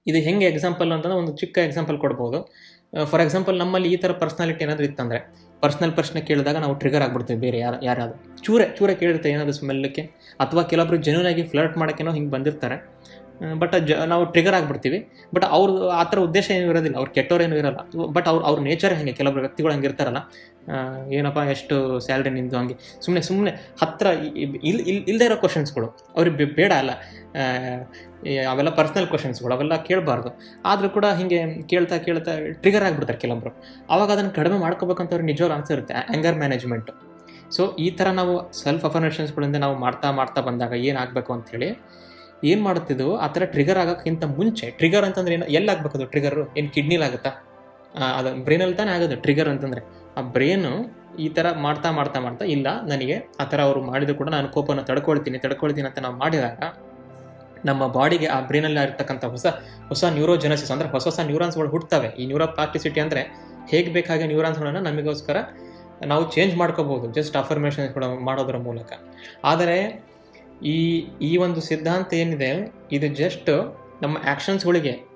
ಇದು ಹೆಂಗೆ ಎಕ್ಸಾಂಪಲ್ ಅಂತಂದ್ರೆ ಒಂದು ಚಿಕ್ಕ ಎಕ್ಸಾಂಪಲ್ ಕೊಡ್ಬೋದು. ಫಾರ್ ಎಕ್ಸಾಂಪಲ್ ನಮ್ಮಲ್ಲಿ ಈ ಥರ ಪರ್ಸ್ನಾಲಿಟಿ ಏನಾದರೂ ಇತ್ತಂದರೆ ಪರ್ಸ್ನಲ್ ಪ್ರಶ್ನೆ ಕೇಳಿದಾಗ ನಾವು ಟ್ರಿಗರ್ ಆಗ್ಬಿಡ್ತೀವಿ ಬೇರೆ ಯಾರು, ಯಾರಾದ್ರು. ಚೂರೆ ಚೂರೆ ಕೇಳಿರ್ತಾರೆ ಏನಾದರೂ ಸ್ಮೆಲ್ಲಕ್ಕೆ ಅಥವಾ ಕೆಲವೊಬ್ರು ಜೆನ್ಯೂನ್ ಆಗಿ ಫ್ಲರ್ಟ್ ಮಾಡೋಕ್ಕೇನೋ ಹಿಂಗೆ ಬಂದಿರ್ತಾರೆ. ಬಟ್ ಜ ನಾವು ಟ್ರಿಗರ್ ಆಗಿಬಿಡ್ತೀವಿ. ಬಟ್ ಅವ್ರು, ಆ ಥರ ಉದ್ದೇಶ ಏನು ಇರೋದಿಲ್ಲ. ಅವ್ರು ಕೆಟ್ಟವ್ರೇನು ಇರಲ್ಲ. ಬಟ್ ಅವ್ರು, ಅವ್ರ ನೇಚರ್ ಹೆಂಗೆ? ಕೆಲವೊಬ್ಬರು ವ್ಯಕ್ತಿಗಳು ಹಂಗೆ ಇರ್ತಾರಲ್ಲ. ಏನಪ್ಪ, ಎಷ್ಟು ಸ್ಯಾಲ್ರಿ ನಿಂತು ಹಂಗೆ. ಸುಮ್ಮನೆ ಸುಮ್ಮನೆ ಹತ್ತಿರ ಇಲ್ಲಿ ಇಲ್ಲಿ ಇಲ್ಲದೆ ಇರೋ ಕ್ವಶನ್ಸ್ಗಳು ಅವ್ರಿಗೆ ಬೇಡ ಅಲ್ಲ. ಅವೆಲ್ಲ ಪರ್ಸ್ನಲ್ ಕ್ವಶನ್ಸ್ಗಳು ಅವೆಲ್ಲ ಕೇಳಬಾರ್ದು. ಆದರೂ ಕೂಡ ಹೀಗೆ ಕೇಳ್ತಾ ಕೇಳ್ತಾ ಟ್ರಿಗರ್ ಆಗಿಬಿಡ್ತಾರೆ ಕೆಲವೊಬ್ಬರು ಆವಾಗ ಅದನ್ನು ಕಡಿಮೆ ಮಾಡ್ಕೋಬೇಕಂತ ಅವ್ರಿಗೆ ನಿಜವಾಗ್ಲೂ ಇರುತ್ತೆ. ಆ್ಯಂಗರ್ ಮ್ಯಾನೇಜ್ಮೆಂಟು ಸೊ ಈ ಥರ ನಾವು ಸೆಲ್ಫ್ ಅಫರ್ಮೇಷನ್ಸ್ಗಳಿಂದ ನಾವು ಮಾಡ್ತಾ ಮಾಡ್ತಾ ಬಂದಾಗ ಏನಾಗಬೇಕು ಅಂಥೇಳಿ ಏನು ಮಾಡುತ್ತಿದ್ವು ಆ ಥರ ಟ್ರಿಗರ್ ಆಗೋಕ್ಕಿಂತ ಮುಂಚೆ ಟ್ರಿಗರ್ ಅಂತಂದ್ರೆ ಏನು? ಎಲ್ಲಿ ಆಗ್ಬೇಕು ಅದು ಟ್ರಿಗರು ಏನು ಕಿಡ್ನಿಲಾಗುತ್ತಾ ಅದು ಬ್ರೈನಲ್ಲಿ ತಾನೇ ಆಗೋದು ಟ್ರಿಗರ್ ಅಂತಂದರೆ. ಆ ಬ್ರೈನು ಈ ಥರ ಮಾಡ್ತಾ ಮಾಡ್ತಾ ಮಾಡ್ತಾ, ಇಲ್ಲ, ನನಗೆ ಆ ಥರ ಅವರು ಮಾಡಿದ್ರು ಕೂಡ ನಾನು ಕೋಪನ ತಡ್ಕೊಳ್ತೀನಿ ತಡ್ಕೊಳ್ತೀನಿ ಅಂತ ನಾವು ಮಾಡಿದಾಗ ನಮ್ಮ ಬಾಡಿಗೆ ಆ ಬ್ರೈನಲ್ಲಿ ಇರ್ತಕ್ಕಂಥ ಹೊಸ ಹೊಸ ನ್ಯೂರೋಜೆನಸಿಸ್ ಅಂದರೆ ಹೊಸ ಹೊಸ ನ್ಯೂರಾನ್ಸ್ಗಳು ಹುಟ್ಟುತ್ತವೆ ಈ ನ್ಯೂರೋ ಪ್ಲಾಸ್ಟಿಸಿಟಿ ಅಂದರೆ ಹೇಗೆ ಬೇಕಾಗಿ ನ್ಯೂರಾನ್ಸ್ಗಳನ್ನು ನಮಗೋಸ್ಕರ ನಾವು ಚೇಂಜ್ ಮಾಡ್ಕೋಬೋದು ಜಸ್ಟ್ ಅಫರ್ಮೇಷನ್ಸ್ಗಳು ಮಾಡೋದ್ರ ಮೂಲಕ. ಆದರೆ ಈ ಈ ಒಂದು ಸಿದ್ಧಾಂತ ಏನಿದೆ, ಇದು ಜಸ್ಟ್ ನಮ್ಮ ಆ್ಯಕ್ಷನ್ಸ್ಗಳಿಗೆ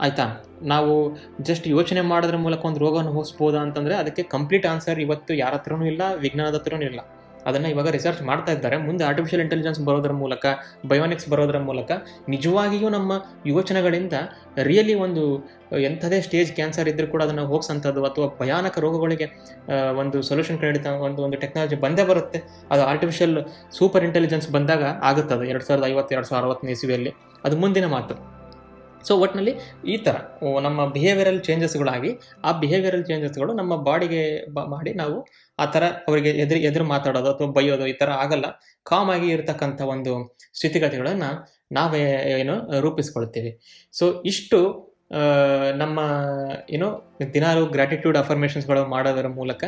ಆಯಿತಾ? ನಾವು ಜಸ್ಟ್ ಯೋಚನೆ ಮಾಡೋದ್ರ ಮೂಲಕ ಒಂದು ರೋಗವನ್ನು ಹೋಗಿಸ್ಬೋದಾ ಅಂತಂದರೆ ಅದಕ್ಕೆ ಕಂಪ್ಲೀಟ್ ಆನ್ಸರ್ ಇವತ್ತು ಯಾರ ಹತ್ರನೂ ಇಲ್ಲ, ವಿಜ್ಞಾನದ ಹತ್ರನೂ ಇಲ್ಲ. ಅದನ್ನು ಇವಾಗ ರಿಸರ್ಚ್ ಮಾಡ್ತಾ ಇದ್ದಾರೆ. ಮುಂದೆ ಆರ್ಟಿಫಿಷಿಯಲ್ ಇಂಟೆಲಿಜೆನ್ಸ್ ಬರೋದ್ರ ಮೂಲಕ ಬಯೋನಿಕ್ಸ್ ಬರೋದ್ರ ಮೂಲಕ ನಿಜವಾಗಿಯೂ ನಮ್ಮ ಯೋಚನೆಗಳಿಂದ ರಿಯಲಿ ಒಂದು ಎಂಥದೇ ಸ್ಟೇಜ್ ಕ್ಯಾನ್ಸರ್ ಇದ್ದರೂ ಕೂಡ ಅದನ್ನು ಹೋಗ್ಸಂಥದ್ದು ಅಥವಾ ಭಯಾನಕ ರೋಗಗಳಿಗೆ ಒಂದು ಸೊಲ್ಯೂಷನ್ ಕಂಡಿತ ಒಂದು ಒಂದು ಟೆಕ್ನಾಲಜಿ ಬಂದೇ ಬರುತ್ತೆ. ಅದು ಆರ್ಟಿಫಿಷಿಯಲ್ ಸೂಪರ್ ಇಂಟೆಲಿಜೆನ್ಸ್ ಬಂದಾಗ ಆಗುತ್ತದೆ. ಎರಡು ಸಾವಿರದ ಐವತ್ತು, ಎರಡು ಸಾವಿರದ ಅರವತ್ತನೇ ಇಸುವಿಯಲ್ಲಿ. ಅದು ಮುಂದಿನ ಮಾತು. ಸೊ ಒಟ್ಟಿನಲ್ಲಿ ಈ ಥರ ನಮ್ಮ ಬಿಹೇವಿಯರಲ್ ಚೇಂಜಸ್ಗಳಾಗಿ ಆ ಬಿಹೇವಿಯರಲ್ ಚೇಂಜಸ್ಗಳು ನಮ್ಮ ಬಾಡಿಗೆ ಮಾಡಿ ನಾವು ಆ ಥರ ಅವರಿಗೆ ಎದುರು ಎದುರು ಮಾತಾಡೋದು ಅಥವಾ ಬೈಯೋದು ಈ ಥರ ಆಗಲ್ಲ. ಕಾಮ್ ಆಗಿ ಇರತಕ್ಕಂಥ ಒಂದು ಸ್ಥಿತಿಗತಿಗಳನ್ನು ನಾವೇ, ಏನು, ರೂಪಿಸ್ಕೊಳ್ತೀವಿ. ಸೊ ಇಷ್ಟು ನಮ್ಮ, ಏನು, ದಿನಾಲು ಗ್ರ್ಯಾಟಿಟ್ಯೂಡ್ ಅಫರ್ಮೇಷನ್ಸ್ಗಳು ಮಾಡೋದರ ಮೂಲಕ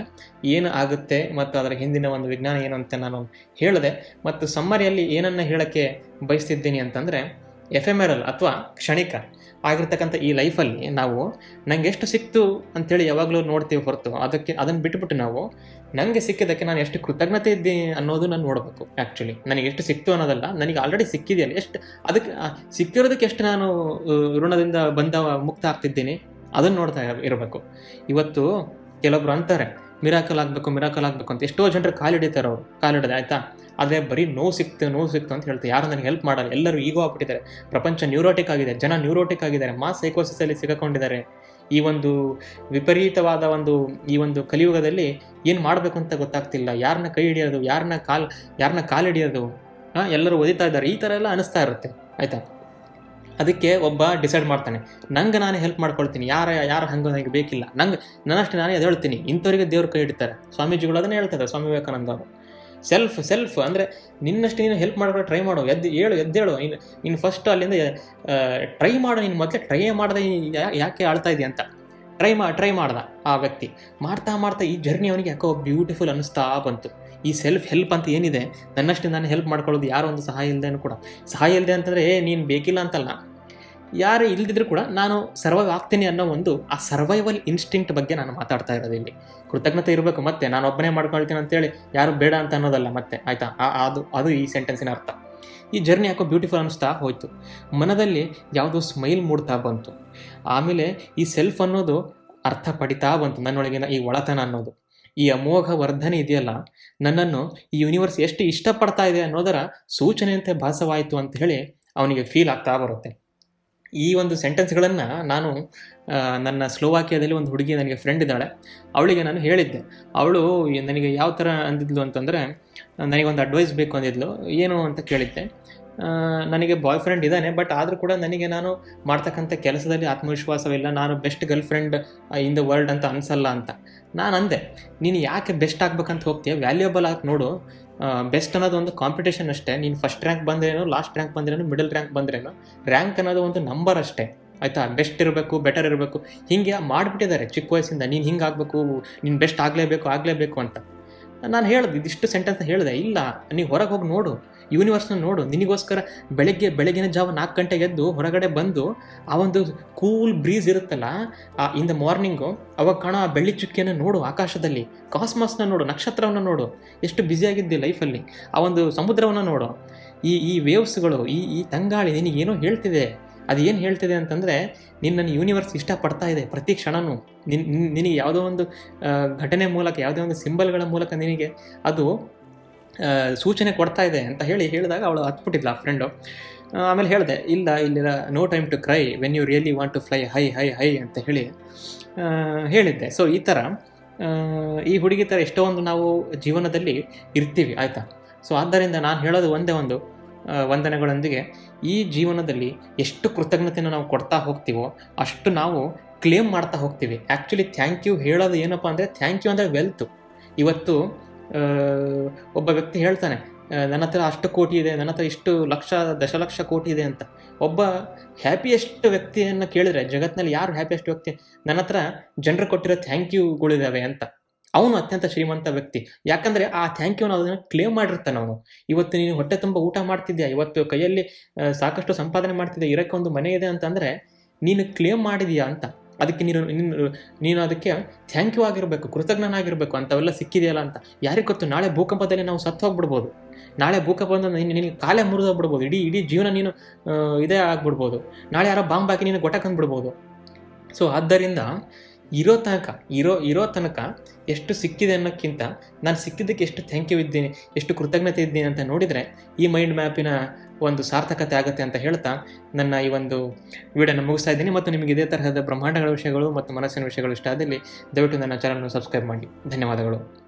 ಏನು ಆಗುತ್ತೆ ಮತ್ತು ಅದರ ಹಿಂದಿನ ಒಂದು ವಿಜ್ಞಾನ ಏನು ಅಂತ ನಾನು ಹೇಳಿದೆ, ಮತ್ತು ಸಮ್ಮರಿಯಲ್ಲಿ ಏನನ್ನು ಹೇಳೋಕ್ಕೆ ಬಯಸ್ತಿದ್ದೀನಿ ಅಂತಂದರೆ ಎಲ್ ಅಥವಾ ಕ್ಷಣಿಕ ಆಗಿರ್ತಕ್ಕಂಥ ಈ ಲೈಫಲ್ಲಿ ನಾವು ನಂಗೆ ಎಷ್ಟು ಸಿಕ್ತು ಅಂಥೇಳಿ ಯಾವಾಗಲೂ ನೋಡ್ತೀವಿ ಹೊರತು. ಅದಕ್ಕೆ ಅದನ್ನು ಬಿಟ್ಬಿಟ್ಟು ನಾವು ನನಗೆ ಸಿಕ್ಕಿದ್ದಕ್ಕೆ ನಾನು ಎಷ್ಟು ಕೃತಜ್ಞತೆ ಇದ್ದೀನಿ ಅನ್ನೋದು ನಾನು ನೋಡಬೇಕು ಆ್ಯಕ್ಚುಲಿ ನನಗೆ ಎಷ್ಟು ಸಿಕ್ತು ಅನ್ನೋದಲ್ಲ, ನನಗೆ ಆಲ್ರೆಡಿ ಸಿಕ್ಕಿದೆಯಲ್ಲ. ಎಷ್ಟು ಅದಕ್ಕೆ ಸಿಕ್ಕಿರೋದಕ್ಕೆ ಎಷ್ಟು ನಾನು ಋಣದಿಂದ ಬಂದ ಮುಕ್ತ ಆಗ್ತಿದ್ದೀನಿ ಅದನ್ನು ನೋಡ್ತಾ ಇರಬೇಕು. ಇವತ್ತು ಕೆಲವೊಬ್ರು ಅಂತಾರೆ ಮಿರಾಕಲ್ ಆಗಬೇಕು ಮಿರಾಕಲ್ ಆಗಬೇಕು ಅಂತ. ಎಷ್ಟೋ ಜನರು ಕಾಲಿಡಿತಾರೆ ಅವರು, ಕಾಲಿಡದೆ, ಆಯ್ತಾ? ಆದರೆ ಬರೀ ನೋವು ಸಿಕ್ತು ನೋವು ಸಿಕ್ತು ಅಂತ ಹೇಳ್ತಾರೆ ಯಾರು ನನಗೆ ಹೆಲ್ಪ್ ಮಾಡಲ್ಲ. ಎಲ್ಲರೂ ಈಗೋ ಆಗ್ಬಿಟ್ಟಿದ್ದಾರೆ ಪ್ರಪಂಚ ನ್ಯೂರೋಟಿಕ್ ಆಗಿದೆ, ಜನ ನ್ಯೂರೋಟಿಕ್ ಆಗಿದ್ದಾರೆ ಮಾಸ್ ಸೈಕೋಸಿಸಲ್ಲಿ ಸಿಗಾಕೊಂಡಿದ್ದಾರೆ ಈ ಒಂದು ವಿಪರೀತವಾದ ಒಂದು, ಈ ಒಂದು ಕಲಿಯುಗದಲ್ಲಿ ಏನು ಮಾಡಬೇಕು ಅಂತ ಗೊತ್ತಾಗ್ತಿಲ್ಲ. ಯಾರನ್ನ ಕೈ ಹಿಡಿಯೋದು ಯಾರನ್ನ ಕಾಲ್ ಯಾರನ್ನ ಕಾಲು ಹಿಡಿಯೋದು ಎಲ್ಲರೂ ಒದಿತಾ ಇದ್ದಾರೆ. ಈ ಥರ ಎಲ್ಲ ಅನಿಸ್ತಾ ಇರುತ್ತೆ. ಆಯಿತಾ? ಅದಕ್ಕೆ ಒಬ್ಬ ಡಿಸೈಡ್ ಮಾಡ್ತಾನೆ, ನಂಗೆ ನಾನು ಹೆಲ್ಪ್ ಮಾಡ್ಕೊಳ್ತೀನಿ. ಯಾರ, ಯಾರು ಹಂಗೆ ನನಗೆ ಬೇಕಿಲ್ಲ. ನಂಗೆ, ನನ್ನಷ್ಟು ನಾನೇ ಅದು ಹೇಳ್ತೀನಿ ಇಂಥವರಿಗೆ ದೇವ್ರ ಕೈ ಹಿಡಿತಾರೆ. ಸ್ವಾಮೀಜಿಗಳು ಅದನ್ನೇ ಹೇಳ್ತಾರೆ ಸ್ವಾಮಿ ವಿವೇಕಾನಂದ ಅವರು. ಸೆಲ್ಫ್ ಸೆಲ್ಫ್ ಅಂದರೆ ನಿನ್ನಷ್ಟು ನೀನು ಹೆಲ್ಪ್ ಮಾಡ್ಕೊಂಡು ಟ್ರೈ ಮಾಡು. ಎದ್ದು ಹೇಳು ಎದ್ದೇಳು ನೀನು ನೀನು ಫಸ್ಟ್ ಅಲ್ಲಿಂದ ಟ್ರೈ ಮಾಡು ನೀನು ಮೊದಲೇ. ಟ್ರೈ ಮಾಡದೆ ಯಾಕೆ ಆಳ್ತಾ ಇದೆಯಾ ಅಂತ. ಟ್ರೈ ಮಾ ಟ್ರೈ ಮಾಡ್ದ ಆ ವ್ಯಕ್ತಿ. ಮಾಡ್ತಾ ಮಾಡ್ತಾ ಈ ಜರ್ನಿ ಅವನಿಗೆ ಯಾಕೋ ಬ್ಯೂಟಿಫುಲ್ ಅನ್ನಿಸ್ತಾ ಬಂತು. ಈ ಸೆಲ್ಫ್ ಹೆಲ್ಪ್ ಅಂತ ಏನಿದೆ? ನನ್ನಷ್ಟು ನಾನು ಹೆಲ್ಪ್ ಮಾಡ್ಕೊಳ್ಳೋದು ಯಾರೋ ಒಂದು ಸಹಾಯ ಇಲ್ಲದೇನು ಕೂಡ. ಸಹಾಯ ಇಲ್ಲದೆ ಅಂತಂದರೆ, ಏ, ನೀನು ಬೇಕಿಲ್ಲ ಅಂತಲ್ಲ. ಯಾರು ಇಲ್ದಿದ್ರು ಕೂಡ ನಾನು ಸರ್ವೈವ್ ಆಗ್ತೀನಿ ಅನ್ನೋ ಒಂದು ಆ ಸರ್ವೈವಲ್ ಇನ್ಸ್ಟಿಂಕ್ಟ್ ಬಗ್ಗೆ ನಾನು ಮಾತಾಡ್ತಾ ಇರೋದು ಇಲ್ಲಿ. ಕೃತಜ್ಞತೆ ಇರಬೇಕು ಮತ್ತೆ, ನಾನು ಒಬ್ಬನೇ ಮಾಡ್ಕೊಳ್ತೀನಿ ಅಂತೇಳಿ ಯಾರು ಬೇಡ ಅಂತ ಅನ್ನೋದಲ್ಲ ಮತ್ತೆ, ಆಯ್ತಾ? ಅದು ಅದು ಈ ಸೆಂಟೆನ್ಸಿನ ಅರ್ಥ. ಈ ಜರ್ನಿ ಯಾಕೋ ಬ್ಯೂಟಿಫುಲ್ ಅನ್ನಿಸ್ತಾ ಹೋಯಿತು. ಮನದಲ್ಲಿ ಯಾವುದೋ ಸ್ಮೈಲ್ ಮೂಡ್ತಾ ಬಂತು. ಆಮೇಲೆ ಈ ಸೆಲ್ಫ್ ಅನ್ನೋದು ಅರ್ಥ ಪಡಿತಾ ಬಂತು, ನನ್ನೊಳಗಿನ ಈ ಒಳತನ ಅನ್ನೋದು. ಈ ಅಮೋಘ ವರ್ಧನೆ ಇದೆಯಲ್ಲ, ನನ್ನನ್ನು ಈ ಯೂನಿವರ್ಸ್ ಎಷ್ಟು ಇಷ್ಟಪಡ್ತಾ ಇದೆ ಅನ್ನೋದರ ಸೂಚನೆಯಂತೆ ಭಾಸವಾಯಿತು ಅಂತ ಹೇಳಿ ಅವನಿಗೆ ಫೀಲ್ ಆಗ್ತಾ ಬರುತ್ತೆ. ಈ ಒಂದು ಸೆಂಟೆನ್ಸ್ಗಳನ್ನು ನಾನು ನನ್ನ ಸ್ಲೋವಾಕಿಯಾದಲ್ಲಿ ಒಂದು ಹುಡುಗಿ ನನಗೆ ಫ್ರೆಂಡ್ ಇದ್ದಾಳೆ. ಅವಳಿಗೆ ನಾನು ಹೇಳಿದ್ದೆ. ಅವಳು ನನಗೆ ಯಾವ ಥರ ಅಂದಿದ್ಲು ಅಂತಂದರೆ ನನಗೊಂದು ಅಡ್ವೈಸ್ ಬೇಕು ಅಂದಿದ್ಲು. ಏನು ಅಂತ ಕೇಳಿದ್ದೆ. ನನಗೆ ಬಾಯ್ ಫ್ರೆಂಡ್ ಇದ್ದಾನೆ ಬಟ್ ಆದರೂ ಕೂಡ ನನಗೆ ನಾನು ಮಾಡ್ತಕ್ಕಂಥ ಕೆಲಸದಲ್ಲಿ ಆತ್ಮವಿಶ್ವಾಸವಿಲ್ಲ. ನಾನು best girlfriend in the world ಅಂತ ಅನ್ಸಲ್ಲ ಅಂತ. ನಾನು ಅಂದೆ ನೀನು ಯಾಕೆ ಬೆಸ್ಟ್ ಆಗ್ಬೇಕಂತ ಹೋಗ್ತೀಯ? ವ್ಯಾಲ್ಯೂಯಬಲ್ ಆಗಿ ನೋಡು. ಬೆಸ್ಟ್ ಅನ್ನೋದು ಒಂದು ಕಾಂಪಿಟೇಷನ್ ಅಷ್ಟೇ. ನೀನು ಫಸ್ಟ್ ರ್ಯಾಂಕ್ ಬಂದ್ರೇನು ಲಾಸ್ಟ್ ರ್ಯಾಂಕ್ ಬಂದ್ರೇನು ಮಿಡಲ್ ರ್ಯಾಂಕ್ ಬಂದ್ರೇನು ರ್ಯಾಂಕ್ ಅನ್ನೋದು ಒಂದು ನಂಬರ್ ಅಷ್ಟೇ. ಆಯಿತಾ? ಬೆಸ್ಟ್ ಇರಬೇಕು ಬೆಟರ್ ಇರಬೇಕು. ಹೀಗೆ ಮಾಡಿಬಿಟ್ಟಿದ್ದಾರೆ ಚಿಕ್ಕ ವಯಸ್ಸಿಂದ. ನೀನು ಹಿಂಗೆ ಆಗಬೇಕು, ನೀನು ಬೆಸ್ಟ್ ಆಗಲೇಬೇಕು ಆಗಲೇಬೇಕು ಅಂತ. ನಾನು ಹೇಳಿದೆ ಇದಿಷ್ಟು ಸೆಂಟೆನ್ಸ್ ಹೇಳಿದೆ. ಇಲ್ಲ ನೀವು ಹೊರಗೆ ಹೋಗಿ ನೋಡು. ಯೂನಿವರ್ಸ್ನ ನೋಡು. ನಿನಗೋಸ್ಕರ ಬೆಳಗ್ಗೆ, ಬೆಳಗಿನ ಜಾವ ನಾಲ್ಕು ಗಂಟೆಗೆ ಎದ್ದು ಹೊರಗಡೆ ಬಂದು ಆ ಒಂದು ಕೂಲ್ ಬ್ರೀಸ್ ಇರುತ್ತಲ್ಲ, ಆ ಇನ್ ದ ಮಾರ್ನಿಂಗು ಅವಾಗ ಕಾಣೋ ಆ ಬೆಳ್ಳಿ ಚುಕ್ಕಿಯನ್ನು ನೋಡು ಆಕಾಶದಲ್ಲಿ. ಕಾಸ್ಮಾಸ್ನ ನೋಡು, ನಕ್ಷತ್ರವನ್ನು ನೋಡು. ಎಷ್ಟು ಬ್ಯುಸಿಯಾಗಿದ್ದೆ ಲೈಫಲ್ಲಿ ಆ ಒಂದು ಸಮುದ್ರವನ್ನು ನೋಡು. ಈ ಈ ವೇವ್ಸ್ಗಳು ಈ ಈ ತಂಗಾಳಿ ನಿನಗೇನೋ ಹೇಳ್ತಿದೆ. ಅದು ಏನು ಹೇಳ್ತಿದೆ ಅಂತಂದರೆ, ನಿನ್ನನ್ನು ಯೂನಿವರ್ಸ್ ಇಷ್ಟಪಡ್ತಾ ಇದೆ ಪ್ರತಿ ಕ್ಷಣವೂ ನಿನ್ನ ನಿನ್- ನಿನಗೆ ಯಾವುದೋ ಒಂದು ಘಟನೆ ಮೂಲಕ, ಯಾವುದೇ ಒಂದು ಸಿಂಬಲ್ಗಳ ಮೂಲಕ ನಿನಗೆ ಅದು ಸೂಚನೆ ಕೊಡ್ತಾ ಇದೆ ಅಂತ ಹೇಳಿ ಹೇಳಿದಾಗ ಅವಳು ಹತ್ಬಿಟ್ಟಿದ್ಲು ಆ ಫ್ರೆಂಡು ಆಮೇಲೆ ಹೇಳಿದೆ, ಇಲ್ಲ ಇಲ್ಲ no time to cry when you really want to fly high high high ಅಂತ ಹೇಳಿ ಹೇಳಿದ್ದೆ. ಸೊ ಈ ಥರ ಈ ಹುಡುಗಿ ಥರ ಎಷ್ಟೋ ಒಂದು ನಾವು ಜೀವನದಲ್ಲಿ ಇರ್ತೀವಿ, ಆಯಿತಾ? ಸೊ ಆದ್ದರಿಂದ ನಾನು ಹೇಳೋದು ಒಂದೇ ಒಂದು ವಂದನೆಗಳೊಂದಿಗೆ, ಈ ಜೀವನದಲ್ಲಿ ಎಷ್ಟು ಕೃತಜ್ಞತೆಯನ್ನು ನಾವು ಕೊಡ್ತಾ ಹೋಗ್ತೀವೋ, ಅಷ್ಟು ನಾವು ಕ್ಲೇಮ್ ಮಾಡ್ತಾ ಹೋಗ್ತೀವಿ. ಆ್ಯಕ್ಚುಲಿ ಥ್ಯಾಂಕ್ ಯು ಹೇಳೋದು ಏನಪ್ಪ ಅಂದರೆ ಥ್ಯಾಂಕ್ ಯು ಅಂದರೆ ವೆಲ್ತು ಇವತ್ತು ಒಬ್ಬ ವ್ಯಕ್ತಿ ಹೇಳ್ತಾನೆ ನನ್ನ ಹತ್ರ ಅಷ್ಟು ಕೋಟಿ ಇದೆ, ನನ್ನ ಹತ್ರ ಇಷ್ಟು ಲಕ್ಷ, ದಶಲಕ್ಷ ಕೋಟಿ ಇದೆ ಅಂತ. ಒಬ್ಬ ಹ್ಯಾಪಿಯೆಸ್ಟ್ ವ್ಯಕ್ತಿಯನ್ನು ಕೇಳಿದ್ರೆ ಜಗತ್ತಿನಲ್ಲಿ ಯಾರು ಹ್ಯಾಪಿಯೆಸ್ಟ್ ವ್ಯಕ್ತಿ? ನನ್ನ ಹತ್ರ ಜನರು ಕೊಟ್ಟಿರೋ ಥ್ಯಾಂಕ್ ಯುಗಳಿದ್ದಾವೆ ಅಂತ. ಅವನು ಅತ್ಯಂತ ಶ್ರೀಮಂತ ವ್ಯಕ್ತಿ. ಯಾಕಂದರೆ ಆ ಥ್ಯಾಂಕ್ ಯುನ ಅದನ್ನು ಕ್ಲೇಮ್ ಮಾಡಿರ್ತಾನೆ ಅವನು. ಇವತ್ತು ನೀನು ಹೊಟ್ಟೆ ತುಂಬ ಊಟ ಮಾಡ್ತಿದ್ಯಾ? ಇವತ್ತು ಕೈಯಲ್ಲಿ ಸಾಕಷ್ಟು ಸಂಪಾದನೆ ಮಾಡ್ತಿದ್ಯಾ? ಇರೋಕ್ಕೆ ಒಂದು ಮನೆ ಇದೆ ಅಂತಂದರೆ, ನೀನು ಕ್ಲೇಮ್ ಮಾಡಿದೀಯಾ ಅಂತ. ಅದಕ್ಕೆ ನೀನು ನೀನು ನೀನು ಅದಕ್ಕೆ ಥ್ಯಾಂಕ್ ಯು ಆಗಿರಬೇಕು, ಕೃತಜ್ಞನಾಗಿರಬೇಕು, ಅಂಥವೆಲ್ಲ ಸಿಕ್ಕಿದೆಯಲ್ಲ ಅಂತ. ಯಾರಿಗೆ ಗೊತ್ತು? ನಾಳೆ ಭೂಕಂಪದಲ್ಲಿ ನಾವು ಸತ್ತು ಹೋಗ್ಬಿಡ್ಬೋದು. ನಾಳೆ ಭೂಕಂಪ ಅಂದ್ರೆ ನೀನು ನಿನಗೆ ಕಾಲೇ ಮುರಿದೋಗ್ಬಿಡ್ಬೋದು. ಇಡೀ ಇಡೀ ಜೀವನ ನೀನು ಇದೇ ಆಗ್ಬಿಡ್ಬೋದು. ನಾಳೆ ಯಾರೋ ಬಾಂಬ್ ಹಾಕಿ ನೀನು ಗೊಟ್ಟಕಂದ್ಬಿಡ್ಬೋದು ಸೊ ಆದ್ದರಿಂದ ಇರೋ ತನಕ, ಇರೋ ಇರೋ ತನಕ ಎಷ್ಟು ಸಿಕ್ಕಿದೆ ಅನ್ನೋಕ್ಕಿಂತ ನಾನು ಸಿಕ್ಕಿದ್ದಕ್ಕೆ ಎಷ್ಟು ಥ್ಯಾಂಕ್ ಯು ಇದ್ದೀನಿ, ಎಷ್ಟು ಕೃತಜ್ಞತೆ ಇದ್ದೀನಿ ಅಂತ ನೋಡಿದರೆ ಈ ಮೈಂಡ್ ಮ್ಯಾಪಿನ ಒಂದು ಸಾರ್ಥಕತೆ ಆಗುತ್ತೆ ಅಂತ ಹೇಳ್ತಾ ನನ್ನ ಈ ಒಂದು ವಿಡಿಯೋನ ಮುಗಿಸ್ತಾ ಇದ್ದೀನಿ ಮತ್ತು ನಿಮಗೆ ಇದೇ ತರಹದ ಬ್ರಹ್ಮಾಂಡಗಳ ವಿಷಯಗಳು ಮತ್ತು ಮನಸ್ಸಿನ ವಿಷಯಗಳು ಇಷ್ಟ ಆದಲ್ಲಿ ದಯವಿಟ್ಟು ನನ್ನ ಚಾನಲ್ನ ಸಬ್ಸ್ಕ್ರೈಬ್ ಮಾಡಿ. ಧನ್ಯವಾದಗಳು.